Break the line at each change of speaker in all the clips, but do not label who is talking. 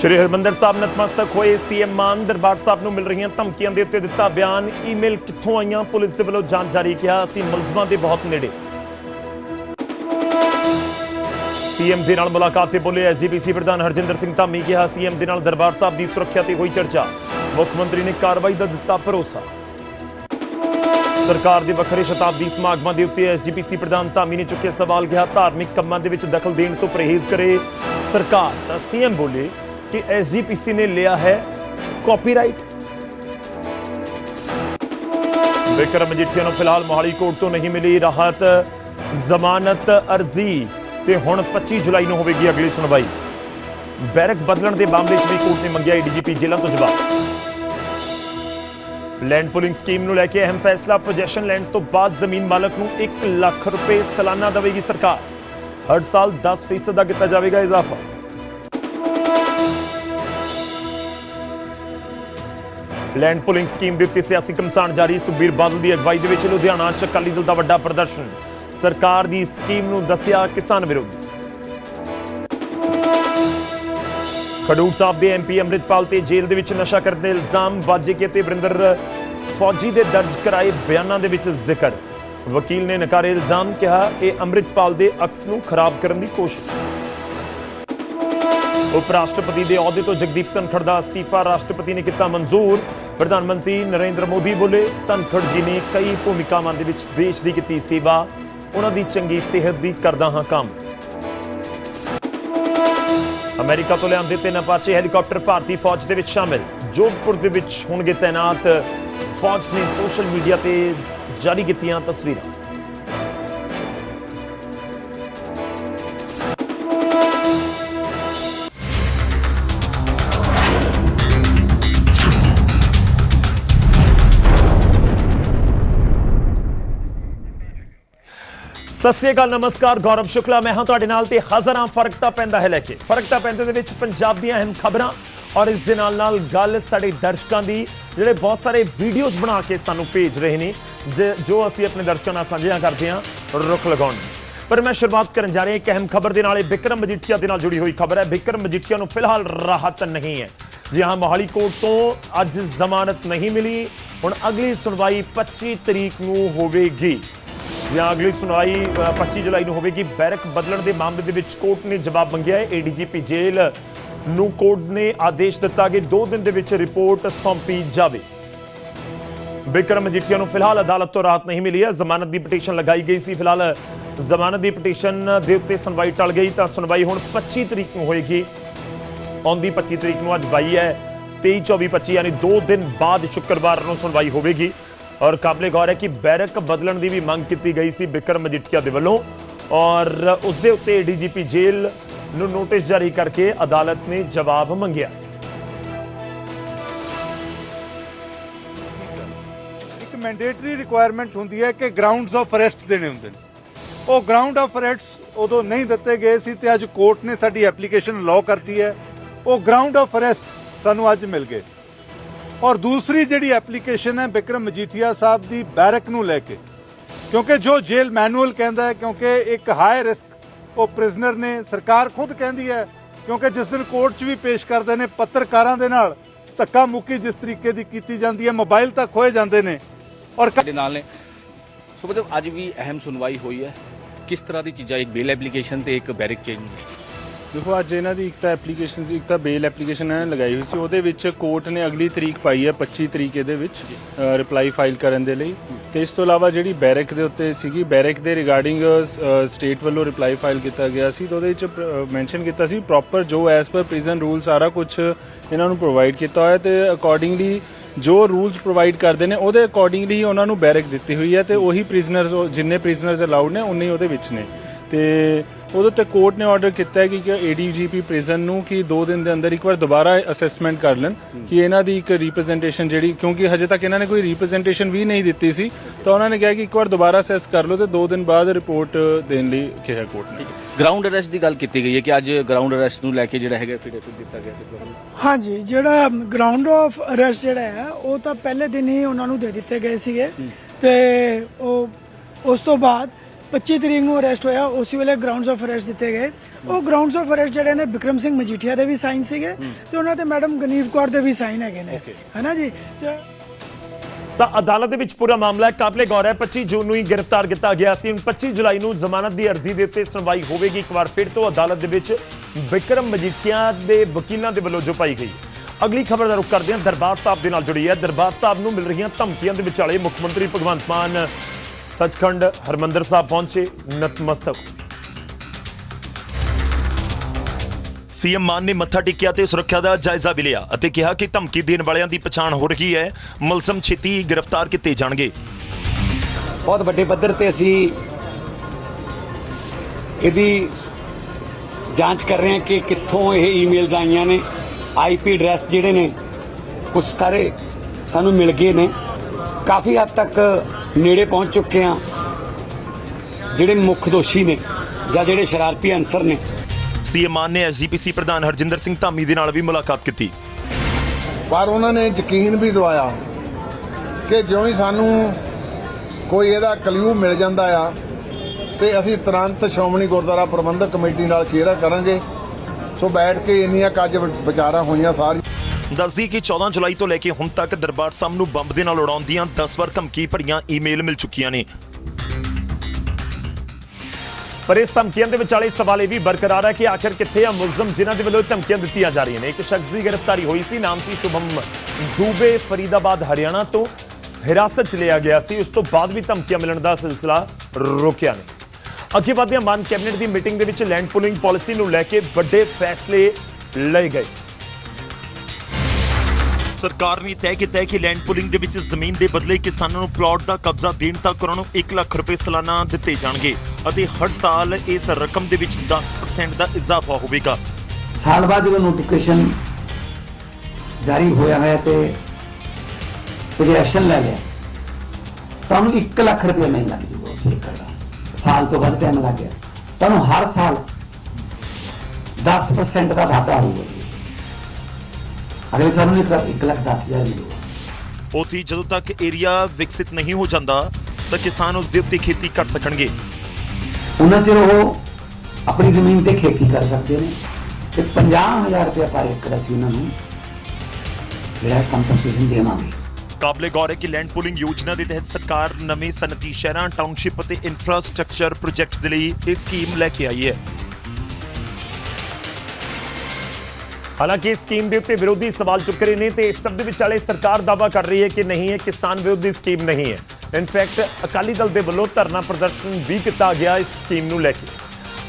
ਸ਼੍ਰੀ ਹਰਮੰਦਰ ਸਾਹਿਬ ਨਤਮਸਤਕ ਹੋਏ ਸੀਐਮ ਮਾਨ ਦਰਬਾਰ ਸਾਹਿਬ ਨੂੰ ਮਿਲ ਰਹੀਆਂ ਧਮਕੀਆਂ ਦੇ ਉੱਤੇ ਦਿੱਤਾ ਬਿਆਨ। ਈਮੇਲ ਕਿੱਥੋਂ ਆਈਆਂ? ਪੁਲਿਸ ਦੇ ਵੱਲੋਂ ਜਾਂਚ ਜਾਰੀ ਕਿਹਾ। ਅਸੀਂ ਮੁਲਜ਼ਮਾਂ ਦੇ ਬਹੁਤ ਨੇੜੇ। ਸੀਐਮ ਦੇ ਨਾਲ ਮੁਲਾਕਾਤ ਤੇ ਬੋਲੇ ਐਸਜੀਪੀਸੀ ਪ੍ਰਧਾਨ ਹਰਜਿੰਦਰ ਸਿੰਘ ਧਾਮੀ ਕਿਹਾ, ਸੀਐਮ ਦੇ ਨਾਲ ਦਰਬਾਰ ਸਾਹਿਬ ਦੀ ਸੁਰੱਖਿਆ ਤੇ ਹੋਈ ਚਰਚਾ। ਮੁੱਖ ਮੰਤਰੀ ਨੇ ਕਾਰਵਾਈ ਦਾ ਦਿੱਤਾ ਭਰੋਸਾ। ਸਰਕਾਰ ਦੇ ਵੱਖਰੇ ਸ਼ਤਾਬਦੀ ਸਮਾਗਮਾਂ ਦੇ ਉੱਤੇ ਐਸਜੀਪੀਸੀ ਪ੍ਰਧਾਨ ਧਾਮੀ ਨੇ ਚੁੱਕਿਆ ਸਵਾਲ ਕਿਹਾ, ਧਾਰਮਿਕ ਕੰਮਾਂ ਦੇ ਵਿੱਚ ਦਖਲ ਦੇਣ ਤੋਂ ਪਰਹੇਜ਼ ਕਰੇ ਸਰਕਾਰ। ਤਾਂ ਸੀਐਮ ਬੋਲੇ ਕਿ ਐਸਜੀਪੀਸੀ ਨੇ ਲਿਆ ਹੈ ਕਾਪੀਰਾਈਟ ਵਿਕਰਮ ਮਜੀਠੀਆ ਨੂੰ ਫਿਲਹਾਲ ਮੋਹਾਲੀ ਕੋਰਟ ਤੋਂ ਨਹੀਂ ਮਿਲੀ ਰਾਹਤ ਜ਼ਮਾਨਤ ਅਰਜ਼ੀ ਤੇ ਹੁਣ 25 ਜੁਲਾਈ ਨੂੰ ਹੋਵੇਗੀ ਅਗਲੀ ਸੁਣਵਾਈ ਬੈਰਕ ਬਦਲਣ ਦੇ ਮਾਮਲੇ 'ਚ ਵੀ ਕੋਰਟ ਨੇ ਮੰਗਿਆ ਡੀਜੀਪੀ ਜੇਲ੍ਹਾਂ ਤੋਂ ਜਵਾਬ ਲੈਂਡ ਪੁਲਿੰਗ ਸਕੀਮ ਨੂੰ ਲੈ ਕੇ ਅਹਿਮ ਫੈਸਲਾ ਪੋਜੈਸ਼ਨ ਲੈਂਡ ਤੋਂ ਬਾਅਦ ਜ਼ਮੀਨ ਮਾਲਕ ਨੂੰ 1 ਲੱਖ ਰੁਪਏ ਸਾਲਾਨਾ ਦੇਵੇਗੀ ਸਰਕਾਰ ਹਰ ਸਾਲ 10% ਦਾ ਕੀਤਾ ਜਾਵੇਗਾ ਇਜ਼ਾਫਾ ਲੈਂਡ ਪੁਲਿੰਗ ਸਕੀਮ ਦੇ ਉੱਤੇ ਸਿਆਸੀ ਘਮਸਾਨ ਜਾਰੀ। ਸੁਖਬੀਰ ਬਾਦਲ ਦੀ ਅਗਵਾਈ ਦੇ ਵਿੱਚ ਲੁਧਿਆਣਾ 'ਚ ਅਕਾਲੀ ਦਲ ਦਾ ਵੱਡਾ ਪ੍ਰਦਰਸ਼ਨ। ਸਰਕਾਰ ਦੀ ਸਕੀਮ ਨੂੰ ਦੱਸਿਆ ਕਿਸਾਨ ਵਿਰੋਧੀ। ਖਡੂਰ ਸਾਹਿਬ ਦੇ ਐਮਪੀ ਅੰਮ੍ਰਿਤਪਾਲ ਤੇ ਜੇਲ੍ਹ ਦੇ ਵਿੱਚ ਨਸ਼ਾ ਕਰਨ ਦੇ ਇਲਜ਼ਾਮ ਬਾਜੇਕੇ ਤੇ ਵਰਿੰਦਰ ਫੌਜੀ ਦੇ ਦਰਜ ਕਰਾਏ ਬਿਆਨਾਂ ਦੇ ਵਿੱਚ ਜ਼ਿਕਰ। ਵਕੀਲ ਨੇ ਨਕਾਰੇ ਇਲਜ਼ਾਮ ਕਿਹਾ, ਇਹ ਅੰਮ੍ਰਿਤਪਾਲ ਦੇ ਅਕਸ ਨੂੰ ਖਰਾਬ ਕਰਨ ਦੀ ਕੋਸ਼ਿਸ਼। ਉਪ ਰਾਸ਼ਟਰਪਤੀ ਦੇ ਅਹੁਦੇ ਤੋਂ ਜਗਦੀਪ ਧਨਖੜ ਦਾ ਅਸਤੀਫਾ। ਰਾਸ਼ਟਰਪਤੀ ਨੇ ਕੀਤਾ ਮਨਜ਼ੂਰ। ਪ੍ਰਧਾਨ ਮੰਤਰੀ ਨਰਿੰਦਰ ਮੋਦੀ ਬੋਲੇ, ਧਨਖੜ ਜੀ ਨੇ ਕਈ ਭੂਮਿਕਾਵਾਂ ਦੇ ਵਿੱਚ ਦੇਸ਼ ਦੀ ਕੀਤੀ ਸੇਵਾ। ਉਹਨਾਂ ਦੀ ਚੰਗੀ ਸਿਹਤ ਦੀ ਕਰਦਾ ਹਾਂ ਕੰਮ। ਅਮਰੀਕਾ ਤੋਂ ਲਿਆਂਦੇ ਤਿੰਨ ਅਪਾਚੇ ਹੈਲੀਕਾਪਟਰ ਭਾਰਤੀ ਫੌਜ ਦੇ ਵਿੱਚ ਸ਼ਾਮਿਲ। ਜੋਧਪੁਰ ਦੇ ਵਿੱਚ ਹੋਣਗੇ ਤਾਇਨਾਤ ਫੌਜ ਨੇ ਸੋਸ਼ਲ ਮੀਡੀਆ ਤੇ ਜਾਰੀ ਕੀਤੀਆਂ ਤਸਵੀਰਾਂ। ਸਤਿ ਸ਼੍ਰੀ ਅਕਾਲ, ਨਮਸਕਾਰ, ਗੌਰਵ ਸ਼ੁਕਲਾ। ਮੈਂ ਹਾਂ ਤੁਹਾਡੇ ਨਾਲ ਤੇ ਹਾਜ਼ਰ ਹਾਂ ਫ਼ਰਕ ਤਾਂ ਪੈਂਦਾ ਹੈ ਲੈ ਕੇ। ਫ਼ਰਕ ਤਾਂ ਪੈਂਦੇ ਦੇ ਵਿੱਚ ਪੰਜਾਬ ਦੀਆਂ ਅਹਿਮ ਖਬਰਾਂ ਔਰ ਇਸ ਦੇ ਨਾਲ ਨਾਲ ਗੱਲ ਸਾਡੇ ਦਰਸ਼ਕਾਂ ਦੀ, ਜਿਹੜੇ ਬਹੁਤ ਸਾਰੇ ਵੀਡੀਓਜ਼ ਬਣਾ ਕੇ ਸਾਨੂੰ ਭੇਜ ਰਹੇ ਨੇ, ਜ- ਜੋ ਅਸੀਂ ਆਪਣੇ ਦਰਸ਼ਕਾਂ ਨਾਲ ਸਾਂਝੀਆਂ ਕਰਦੇ ਹਾਂ, ਰੁੱਖ ਲਗਾਉਣ ਪਰ ਮੈਂ ਸ਼ੁਰੂਆਤ ਕਰਨ ਜਾ ਰਿਹਾ ਇੱਕ ਅਹਿਮ ਖਬਰ ਦੇ ਨਾਲ, ਇਹ ਵਿਕਰਮ ਮਜੀਠੀਆ ਦੇ ਨਾਲ ਜੁੜੀ ਹੋਈ ਖਬਰ ਹੈ। ਵਿਕਰਮ ਮਜੀਠੀਆ ਨੂੰ ਫਿਲਹਾਲ ਰਾਹਤ ਨਹੀਂ ਹੈ। ਜੀ ਹਾਂ, ਮੋਹਾਲੀ ਕੋਰਟ ਤੋਂ ਅੱਜ ਜ਼ਮਾਨਤ ਨਹੀਂ ਮਿਲੀ। ਹੁਣ ਅਗਲੀ ਸੁਣਵਾਈ 25 ਤਰੀਕ ਨੂੰ ਹੋਵੇਗੀ। ਜਾਂ ਅਗਲੀ ਸੁਣਵਾਈ ਅ, 25 ਜੁਲਾਈ ਨੂੰ ਹੋਵੇਗੀ। ਬੈਰਕ ਬਦਲਣ ਦੇ ਮਾਮਲੇ ਦੇ ਵਿੱਚ ਕੋਰਟ ਨੇ ਜਵਾਬ ਮੰਗਿਆ ਹੈ। ਏਡੀਜੀਪੀ ਜੇਲ੍ਹ ਨੂੰ ਕੋਰਟ ਨੇ ਆਦੇਸ਼ ਦਿੱਤਾ ਕਿ 2 ਦਿਨ ਦੇ ਵਿੱਚ ਰਿਪੋਰਟ ਸੌਂਪੀ ਜਾਵੇ। ਬਿਕਰਮ ਮਜੀਠੀਆ ਨੂੰ ਫਿਲਹਾਲ ਅਦਾਲਤ ਤੋਂ ਰਾਹਤ ਨਹੀਂ ਮਿਲੀ ਹੈ। ਜ਼ਮਾਨਤ ਦੀ ਪਟੀਸ਼ਨ ਲਗਾਈ ਗਈ ਸੀ। ਫਿਲਹਾਲ ਜ਼ਮਾਨਤ ਦੀ ਪਟੀਸ਼ਨ ਦੇ ਉੱਤੇ ਸੁਣਵਾਈ ਟਲ ਗਈ ਤਾਂ ਸੁਣਵਾਈ ਹੁਣ 25 ਤਰੀਕ ਨੂੰ ਹੋਏਗੀ। ਆਉਂਦੀ 25 ਤਰੀਕ ਨੂੰ ਅੱਜ 22 ਹੈ। 23 24 25 ਯਾਨੀ 2 ਦਿਨ ਬਾਅਦ ਸ਼ੁੱਕਰਵਾਰ ਨੂੰ ਸੁਣਵਾਈ ਹੋਵੇਗੀ। ਔਰ ਕਾਬਲੇ ਗੌਰ ਹੈ ਕਿ ਬੈਰਕ ਬਦਲਣ ਦੀ ਵੀ ਮੰਗ ਕੀਤੀ ਗਈ ਸੀ ਬਿਕਰਮ ਮਜੀਠੀਆ ਦੇ ਵੱਲੋਂ। ਔਰ ਉਸ ਦੇ ਉੱਤੇ ਡੀਜੀਪੀ ਜੇਲ੍ਹ ਨੂੰ ਨੋਟਿਸ ਜਾਰੀ ਕਰਕੇ ਅਦਾਲਤ ਨੇ ਜਵਾਬ ਮੰਗਿਆ।
ਇੱਕ ਮੈਂਡੇਟਰੀ ਰਿਕੁਆਇਰਮੈਂਟ ਹੁੰਦੀ ਹੈ ਕਿ ਗਰਾਊਂਡਸ ਆਫ ਅਰੈਸਟ ਦੇਣੇ ਹੁੰਦੇ ਨੇ। ਉਹ ਗਰਾਊਂਡ ਆਫ ਅਰੈਸਟ ਉਦੋਂ ਨਹੀਂ ਦਿੱਤੇ ਗਏ ਸੀ ਤੇ ਅੱਜ ਕੋਰਟ ਨੇ ਸਾਡੀ ਐਪਲੀਕੇਸ਼ਨ ਲਾਅ ਕਰਤੀ ਹੈ। ਉਹ ਗਰਾਊਂਡ ਆਫ ਅਰੈਸਟ ਸਾਨੂੰ ਅੱਜ ਮਿਲ ਗਏ। ਔਰ ਦੂਸਰੀ ਜਿਹੜੀ ਐਪਲੀਕੇਸ਼ਨ ਹੈ ਬਿਕਰਮ ਮਜੀਠੀਆ ਸਾਹਿਬ ਦੀ ਬੈਰਕ ਨੂੰ ਲੈ ਕੇ। ਕਿਉਂਕਿ ਜੋ ਜੇਲ੍ਹ ਮੈਨੂਅਲ ਕਹਿੰਦਾ ਹੈ, ਕਿਉਂਕਿ ਇੱਕ ਹਾਈ ਰਿਸਕ ਉਹ ਪ੍ਰਿਜ਼ਨਰ ਨੇ, ਸਰਕਾਰ ਖੁਦ ਕਹਿੰਦੀ ਹੈ, ਕਿਉਂਕਿ ਜਿਸ ਦਿਨ ਕੋਰਟ 'ਚ ਵੀ ਪੇਸ਼ ਕਰਦੇ ਨੇ, ਪੱਤਰਕਾਰਾਂ ਦੇ ਨਾਲ ਧੱਕਾ ਮੁੱਕੀ ਜਿਸ ਤਰੀਕੇ ਦੀ ਕੀਤੀ ਜਾਂਦੀ ਹੈ, ਮੋਬਾਈਲ ਤੱਕ ਖੋਏ ਜਾਂਦੇ ਨੇ। ਔਰ
ਸਾਡੇ ਨਾਲ ਨੇ। ਸੋ ਮਤਲਬ ਅੱਜ ਵੀ ਅਹਿਮ ਸੁਣਵਾਈ ਹੋਈ ਹੈ। ਕਿਸ ਤਰ੍ਹਾਂ ਦੀ ਚੀਜ਼ਾਂ, ਇੱਕ ਬੇਲ ਐਪਲੀਕੇਸ਼ਨ ਤੇ ਇੱਕ ਬੈਰਿਕ ਚੇਂਜ
ਦੇਖੋ ਅੱਜ ਇਹਨਾਂ ਦੀ ਇੱਕ ਤਾਂ ਐਪਲੀਕੇਸ਼ਨ ਸੀ ਇੱਕ ਤਾਂ ਬੇਲ ਐਪਲੀਕੇਸ਼ਨ ਇਹਨਾਂ ਨੇ ਲਗਾਈ ਹੋਈ ਸੀ। ਉਹਦੇ ਵਿੱਚ ਕੋਰਟ ਨੇ ਅਗਲੀ ਤਰੀਕ ਪਾਈ ਹੈ 25 ਤਰੀਕ ਇਹਦੇ ਵਿੱਚ ਰਿਪਲਾਈ ਫਾਈਲ ਕਰਨ ਦੇ ਲਈ। ਤੇ ਇਸ ਤੋਂ ਇਲਾਵਾ ਜਿਹੜੀ ਬੈਰਕ ਦੇ ਉੱਤੇ ਸੀਗੀ ਬੈਰਕ ਦੇ ਰਿਗਾਰਡਿੰਗ ਸਟੇਟ ਵੱਲੋਂ ਰਿਪਲਾਈ ਫਾਈਲ ਕੀਤਾ ਗਿਆ ਸੀ। ਤੇ ਉਹਦੇ ਵਿੱਚ ਮੈਂਸ਼ਨ ਕੀਤਾ ਸੀ ਪ੍ਰੋਪਰ ਜੋ ਐਸ ਪਰ ਪ੍ਰਿਜ਼ਨ ਰੂਲ ਸਾਰਾ ਕੁਝ ਇਹਨਾਂ ਨੂੰ ਪ੍ਰੋਵਾਈਡ ਕੀਤਾ ਹੋਇਆ ਤੇ ਅਕੋਰਡਿੰਗਲੀ ਜੋ ਰੂਲਸ ਪ੍ਰੋਵਾਈਡ ਕਰਦੇ ਨੇ ਉਹਦੇ ਅਕੋਰਡਿੰਗਲੀ ਹੀ ਉਹਨਾਂ ਨੂੰ ਬੈਰਕ ਦਿੱਤੀ ਹੋਈ ਹੈ ਤੇ ਉਹੀ ਪ੍ਰਿਜ਼ਨਰਸ ਜਿੰਨੇ ਪ੍ਰਿਜ਼ਨਰਸ ਅਲਾਉਡ ਨੇ ਉਨੇ ਹੀ ਉਹਦੇ ਵਿੱਚ ਨੇ। ਤੇ ਉਹਦੇ ਤੇ ਕੋਰਟ ਨੇ ਆਰਡਰ ਕੀਤਾ ਹੈ ਕਿ ਕਿ ਏਡੀਜੀਪੀ ਪ੍ਰਿਜ਼ਨ ਨੂੰ ਕਿ 2 ਦਿਨ ਦੇ ਅੰਦਰ ਇੱਕ ਵਾਰ ਦੁਬਾਰਾ ਅਸੈਸਮੈਂਟ ਕਰ ਲੈਣ ਕਿ ਇਹਨਾਂ ਦੀ ਇੱਕ ਰਿਪਰੈਜ਼ੈਂਟੇਸ਼ਨ ਜਿਹੜੀ ਕਿਉਂਕਿ ਹਜੇ ਤੱਕ ਇਹਨਾਂ ਨੇ ਕੋਈ ਰਿਪਰੈਜ਼ੈਂਟੇਸ਼ਨ ਵੀ ਨਹੀਂ ਦਿੱਤੀ ਸੀ ਤਾਂ ਉਹਨਾਂ ਨੇ ਕਿਹਾ ਕਿ ਇੱਕ ਵਾਰ ਦੁਬਾਰਾ ਅਸੈਸ ਕਰ ਲਓ ਤੇ 2 ਦਿਨ ਬਾਅਦ ਰਿਪੋਰਟ ਦੇਣ ਲਈ ਕਿਹਾ ਕੋਰਟ ਨੇ।
ਗਰਾਊਂਡ ਅਰੈਸਟ ਦੀ ਗੱਲ ਕੀਤੀ ਗਈ ਹੈ ਕਿ ਅੱਜ ਗਰਾਊਂਡ ਅਰੈਸਟ ਨੂੰ ਲੈ ਕੇ ਜਿਹੜਾ ਹੈਗਾ ਫਿਰ ਦਿੱਤਾ ਗਿਆ ਹੈ
ਹਾਂਜੀ ਜਿਹੜਾ ਗਰਾਊਂਡ ਆਫ ਅਰੈਸਟ ਜਿਹੜਾ ਹੈ ਉਹ ਤਾਂ ਪਹਿਲੇ ਦਿਨ ਹੀ ਉਹਨਾਂ ਨੂੰ ਦੇ ਦਿੱਤੇ ਗਏ ਸੀਗੇ ਤੇ ਉਹ ਉਸ ਤੋਂ ਬਾਅਦ 25 ਤਰੀਕ ਨੂੰ ਅਰੈਸਟ ਹੋਇਆ ਉਸੇ ਵੇਲੇ ਗਰਾਊਂਡਸ ਆਫ ਅਰੈਸਟ ਦਿੱਤੇ ਗਏ ਉਹ ਗਰਾਊਂਡਸ ਆਫ ਅਰੈਸਟ ਜਿਹੜੇ ਨੇ ਵਿਕਰਮ ਸਿੰਘ ਮਜੀਠੀਆ ਦੇ ਵੀ ਸਾਈਨ ਸੀਗੇ ਤੇ ਉਹਨਾਂ ਤੇ ਮੈਡਮ ਗਨੀਵ ਕੌਰ ਦੇ ਵੀ ਸਾਈਨ ਹੈਗੇ ਨੇ ਹੈਨਾ ਜੀ ਤੇ
ਅਦਾਲਤ ਦੇ ਵਿੱਚ ਪੂਰਾ ਮਾਮਲਾ ਕਾਬਲੇ ਗੌਰ ਹੈ 25 ਜੂਨ ਨੂੰ ਹੀ ਗ੍ਰਿਫਤਾਰ ਕੀਤਾ ਗਿਆ ਸੀ ਹੁਣ 25 ਜੁਲਾਈ ਨੂੰ ਜ਼ਮਾਨਤ ਦੀ ਅਰਜ਼ੀ ਦੇ ਉੱਤੇ ਸੁਣਵਾਈ ਹੋਵੇਗੀ ਇੱਕ ਵਾਰ ਫਿਰ ਤੋਂ ਅਦਾਲਤ ਦੇ ਵਿੱਚ ਵਿਕਰਮ ਮਜੀਠੀਆ ਦੇ ਵਕੀਲਾਂ ਦੇ ਵੱਲੋਂ ਜੋ ਪਾਈ ਗਈ ਅਗਲੀ ਖਬਰ ਦਾ ਰੁਖ ਕਰਦੇ ਹਾਂ ਦਰਬਾਰ ਸਾਹਿਬ ਦੇ ਨਾਲ ਜੁੜੀ ਹੈ ਦਰਬਾਰ ਸਾਹਿਬ ਨੂੰ ਮਿਲ ਰਹੀਆਂ ਧਮਕੀਆਂ ਦੇ ਵਿਚਾਲੇ ਮੁੱਖ ਮੰਤਰੀ ਭਗਵੰਤ ਮਾਨ ਸੱਚਖੰਡ ਹਰਮੰਦਰ ਸਾਹਿਬ ਪਹੁੰਚੇ ਨਤਮਸਤਕ। ਸੀਐਮ ਮਾਨ ਨੇ ਮੱਥਾ ਟੇਕਿਆ ਤੇ ਸੁਰੱਖਿਆ ਦਾ ਜਾਇਜ਼ਾ ਵੀ ਲਿਆ ਅਤੇ ਕਿਹਾ ਕਿ ਧਮਕੀ ਦੇਣ ਵਾਲਿਆਂ ਦੀ ਪਛਾਣ ਹੋ ਰਹੀ ਹੈ। ਮੁਲਜ਼ਮ ਛੇਤੀ ਹੀ ਗ੍ਰਿਫਤਾਰ ਕੀਤੇ ਜਾਣਗੇ।
ਬਹੁਤ ਵੱਡੇ ਪੱਧਰ ਤੇ ਅਸੀਂ ਇਹਦੀ ਜਾਂਚ ਕਰ ਰਹੇ ਹਾਂ ਕਿ ਕਿੱਥੋਂ ਇਹ ਈਮੇਲਸ ਆਈਆਂ ਨੇ ਆਈਪੀ ਐਡਰੈਸ ਜਿਹੜੇ ਨੇ ਕੁਝ ਸਾਰੇ ਸਾਨੂੰ ਮਿਲ ਗਏ ਨੇ। ਕਾਫੀ ਹੱਦ ਤੱਕ ਨੇੜੇ ਪਹੁੰਚ ਚੁੱਕੇ ਹਾਂ। ਜਿਹੜੇ ਮੁੱਖ ਦੋਸ਼ੀ ਨੇ ਜਾਂ ਜਿਹੜੇ ਸ਼ਰਾਰਤੀ ਅਨਸਰ ਨੇ।
ਸੀਐਮ ਮਾਨ ਨੇ ਐਸਜੀਪੀਸੀ ਪ੍ਰਧਾਨ ਹਰਜਿੰਦਰ ਸਿੰਘ ਧਾਮੀ ਦੇ ਨਾਲ ਵੀ ਮੁਲਾਕਾਤ ਕੀਤੀ।
ਪਰ ਉਹਨਾਂ ਨੇ ਯਕੀਨ ਵੀ ਦਵਾਇਆ ਕਿ ਜਿਉਂ ਹੀ ਸਾਨੂੰ ਕੋਈ ਇਹਦਾ ਕਲਿਊ ਮਿਲ ਜਾਂਦਾ ਆ ਤੇ ਅਸੀਂ ਤੁਰੰਤ ਸ਼੍ਰੋਮਣੀ ਗੁਰਦੁਆਰਾ ਪ੍ਰਬੰਧਕ ਕਮੇਟੀ ਨਾਲ ਸ਼ੇਅਰ ਕਰਾਂਗੇ। ਸੋ ਬੈਠ ਕੇ ਇੰਨੀਆਂ ਕੱਜ ਵਿਚਾਰਾਂ ਹੋਈਆਂ ਸਾਰੀਆਂ।
ਦੱਸਦੀ ਕਿ 14 ਜੁਲਾਈ ਤੋਂ ਲੈ ਕੇ ਹੁਣ ਤੱਕ ਦਰਬਾਰ ਸਾਹਿਬ ਨੂੰ ਬੰਬ ਦੇ ਨਾਲ ਉਡਾਉਣ ਦੀਆਂ 10 ਵਾਰ ਧਮਕੀ ਭਰੀਆਂ ਈਮੇਲ ਮਿਲ ਚੁੱਕੀਆਂ ਨੇ। ਪਰ ਇਸ ਧਮਕੀਆਂ ਦੇ ਵਿਚਾਲੇ ਸਵਾਲ ਇਹ ਵੀ ਬਰਕਰਾਰ ਹੈ ਕਿ ਆਖਿਰ ਕਿੱਥੇ ਆ ਮੁਲਜ਼ਮ ਜਿਨ੍ਹਾਂ ਦੇ ਵੱਲੋਂ ਧਮਕੀਆਂ ਦਿੱਤੀਆਂ ਜਾ ਰਹੀਆਂ ਨੇ। ਇੱਕ ਸ਼ਖਸ ਦੀ ਗ੍ਰਿਫਤਾਰੀ ਹੋਈ ਸੀ, ਨਾਮ ਸੀ ਸ਼ੁਭਮ। ਦੂਬੇ, ਫਰੀਦਾਬਾਦ, ਹਰਿਆਣਾ ਤੋਂ ਹਿਰਾਸਤ 'ਚ ਲਿਆ ਗਿਆ ਸੀ। ਉਸ ਤੋਂ ਬਾਅਦ ਵੀ ਧਮਕੀਆਂ ਮਿਲਣ ਦਾ ਸਿਲਸਿਲਾ ਰੁਕਿਆ ਨਹੀਂ ਅੱਗੇ ਵਧਦੇ ਮਾਨ ਕੈਬਨਿਟ ਦੀ ਮੀਟਿੰਗ ਦੇ ਵਿੱਚ ਲੈਂਡ ਪੂਲਿੰਗ ਪਾਲਿਸੀ ਨੂੰ ਲੈ ਕੇ ਵੱਡੇ ਫੈਸਲੇ ਲਏ ਗਏ। ਸਰਕਾਰ ਨੇ ਤੈਅ ਕੀਤਾ ਹੈ ਕਿ ਲੈਂਡ ਪੁਲਿੰਗ ਦੇ ਵਿੱਚ ਜ਼ਮੀਨ ਦੇ ਬਦਲੇ ਕਿਸਾਨਾਂ ਨੂੰ ਪਲਾਟ ਦਾ ਕਬਜ਼ਾ ਦੇਣ ਤੱਕ ਉਹਨਾਂ ਨੂੰ 1 ਲੱਖ ਰੁਪਏ ਸਾਲਾਨਾ ਦਿੱਤੇ ਜਾਣਗੇ ਅਤੇ ਹਰ ਸਾਲ ਇਸ ਰਕਮ ਦੇ ਵਿੱਚ 10% ਦਾ ਇਜ਼ਾਫਾ ਹੋਵੇਗਾ।
ਸਾਲ ਬਾਅਦ ਜਦੋਂ ਨੋਟੀਫਿਕੇਸ਼ਨ ਜਾਰੀ ਹੋਇਆ ਹੈ ਤੇ ਉਹਦੇ ਲੈ ਲਿਆ, ਤੁਹਾਨੂੰ 1 ਲੱਖ ਰੁਪਏ ਨਹੀਂ ਲੱਗ ਜੂਗਾ ਉਸ ਏਕੜ ਦਾ। ਸਾਲ ਤੋਂ ਵੱਧ ਟਾਈਮ ਲੱਗ ਗਿਆ। ਤੁਹਾਨੂੰ ਹਰ ਸਾਲ 10% ਦਾ ਵਾਧਾ ਹੋਊਗਾ। ਅਗਲੇ ਸਾਲ ਨੂੰ 1 ਲੱਖ 10 ਹਜ਼ਾਰ ਮਿਲੂਗਾ
ਉਥੇ ਜਦੋਂ ਤੱਕ ਏਰੀਆ ਵਿਕਸਿਤ ਨਹੀਂ ਹੋ ਜਾਂਦਾ ਤਾਂ ਕਿਸਾਨ ਉਸ ਦੇ ਉੱਤੇ ਖੇਤੀ ਕਰ ਸਕਣਗੇ।
ਉਹਨਾਂ ਚਿਰ ਉਹ ਆਪਣੀ ਜ਼ਮੀਨ ਤੇ ਖੇਤੀ ਕਰ ਸਕਦੇ ਨੇ ਤੇ 50000 ਰੁਪਏ ਪਰ ਏਕੜ ਅਸੀਂ ਉਹਨਾਂ ਨੂੰ ਜਿਹੜਾ ਕੰਪਨਸੇਸ਼ਨ ਦੇਵਾਂਗੇ।
ਕਾਬਲੇ ਗੌਰ ਹੈ ਕਿ ਲੈਂਡ ਪੂਲਿੰਗ ਯੋਜਨਾ ਦੇ ਤਹਿਤ ਸਰਕਾਰ ਨਵੇਂ ਸਨਅਤੀ ਸ਼ਹਿਰਾਂ ਟਾਊਨਸ਼ਿਪ ਅਤੇ ਇਨਫਰਾਸਟ੍ਰਕਚਰ ਪ੍ਰੋਜੈਕਟਸ ਦੇ ਲਈ ਇਹ ਸਕੀਮ ਲੈ ਕੇ ਆਈ ਹੈ। ਹਾਲਾਂਕਿ ਇਸ ਸਕੀਮ ਦੇ ਉੱਤੇ ਵਿਰੋਧੀ ਸਵਾਲ ਚੁੱਕ ਰਹੇ ਨੇ ਤੇ ਇਸ ਸਭ ਦੇ ਵਿਚਾਲੇ ਸਰਕਾਰ ਦਾਅਵਾ ਕਰ ਰਹੀ ਹੈ ਕਿ ਨਹੀਂ ਇਹ ਕਿਸਾਨ ਵਿਰੋਧੀ ਸਕੀਮ ਨਹੀਂ ਹੈ। ਇਨਫੈਕਟ ਅਕਾਲੀ ਦਲ ਦੇ ਵੱਲੋਂ ਧਰਨਾ ਪ੍ਰਦਰਸ਼ਨ ਵੀ ਕੀਤਾ ਗਿਆ ਇਸ ਸਕੀਮ ਨੂੰ ਲੈ ਕੇ।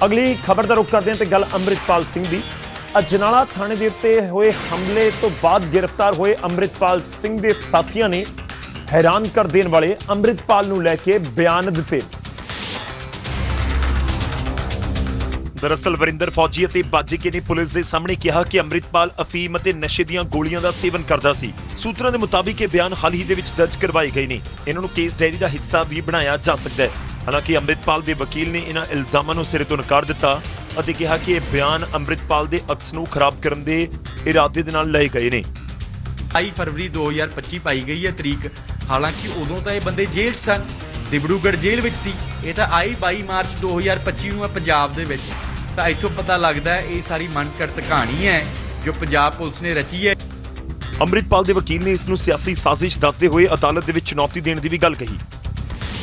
ਅਗਲੀ ਖਬਰ ਦਾ ਰੁਖ ਕਰਦੇ ਹਾਂ ਤੇ ਗੱਲ ਅੰਮ੍ਰਿਤਪਾਲ ਸਿੰਘ ਦੀ। ਅਜਨਾਲਾ ਥਾਣੇ ਦੇ ਉੱਤੇ ਹੋਏ ਹਮਲੇ ਤੋਂ ਬਾਅਦ ਗ੍ਰਿਫਤਾਰ ਹੋਏ ਅੰਮ੍ਰਿਤਪਾਲ ਸਿੰਘ ਦੇ ਸਾਥੀਆਂ ਨੇ ਹੈਰਾਨ ਕਰ ਦੇਣ ਵਾਲੇ ਅੰਮ੍ਰਿਤਪਾਲ ਨੂੰ ਲੈ ਕੇ ਬਿਆਨ ਦਿੱਤੇ। ਦਰਅਸਲ ਵਰਿੰਦਰ ਫੌਜੀ ਅਤੇ ਬਾਜੀਕੇ ਨੇ ਪੁਲਿਸ ਦੇ ਸਾਹਮਣੇ ਕਿਹਾ ਕਿ ਅੰਮ੍ਰਿਤਪਾਲ, ਅਫੀਮ ਅਤੇ ਨਸ਼ੇ ਦੀਆਂ ਗੋਲੀਆਂ ਦਾ ਸੇਵਨ ਕਰਦਾ ਸੀ। ਸੂਤਰਾਂ ਦੇ ਮੁਤਾਬਿਕ ਇਹ ਬਿਆਨ ਹਾਲ ਹੀ ਦੇ ਵਿੱਚ ਦਰਜ ਕਰਵਾਏ ਗਏ ਨੇ। ਇਹਨਾਂ ਨੂੰ ਕੇਸ ਡਾਇਰੀ ਦਾ ਹਿੱਸਾ ਵੀ ਬਣਾਇਆ ਜਾ ਸਕਦਾ ਹੈ। ਹਾਲਾਂਕਿ ਅੰਮ੍ਰਿਤਪਾਲ ਦੇ ਵਕੀਲ ਨੇ ਇਹਨਾਂ ਇਲਜ਼ਾਮਾਂ ਨੂੰ ਸਿਰੇ ਤੋਂ ਨਕਾਰ ਦਿੱਤਾ ਅਤੇ ਕਿਹਾ ਕਿ ਇਹ ਬਿਆਨ ਅੰਮ੍ਰਿਤਪਾਲ ਦੇ ਅਕਸ ਨੂੰ ਖਰਾਬ ਕਰਨ ਦੇ ਇਰਾਦੇ ਦੇ ਨਾਲ ਲਏ ਗਏ ਨੇ।
22 ਫਰਵਰੀ 2025 ਪਾਈ ਗਈ ਹੈ ਤਰੀਕ। ਹਾਲਾਂਕਿ ਉਦੋਂ ਤਾਂ ਇਹ ਬੰਦੇ ਜੇਲ੍ਹ 'ਚ ਸਨ। ਦਿਬੜੂਗੜ੍ਹ ਜੇਲ੍ਹ ਵਿੱਚ ਸੀ। ਇਹ ਤਾਂ ਆਈ 22 ਮਾਰਚ 2025 ਨੂੰ ਹੈ ਪੰਜਾਬ ਦੇ ਵਿੱਚ। ਤਾਂ ਇੱਥੋਂ ਪਤਾ ਲੱਗਦਾ ਹੈ ਇਹ ਸਾਰੀ ਮਨਕਰਤ ਕਹਾਣੀ ਹੈ ਜੋ ਪੰਜਾਬ ਪੁਲਿਸ ਨੇ ਰਚੀ ਹੈ।
ਅੰਮ੍ਰਿਤਪਾਲ ਦੇ ਵਕੀਲ ਨੇ ਇਸ ਨੂੰ ਸਿਆਸੀ ਸਾਜ਼ਿਸ਼ ਦੱਸਦੇ ਹੋਏ ਅਦਾਲਤ ਦੇ ਵਿੱਚ ਚੁਣੌਤੀ ਦੇਣ ਦੀ ਵੀ ਗੱਲ ਕਹੀ।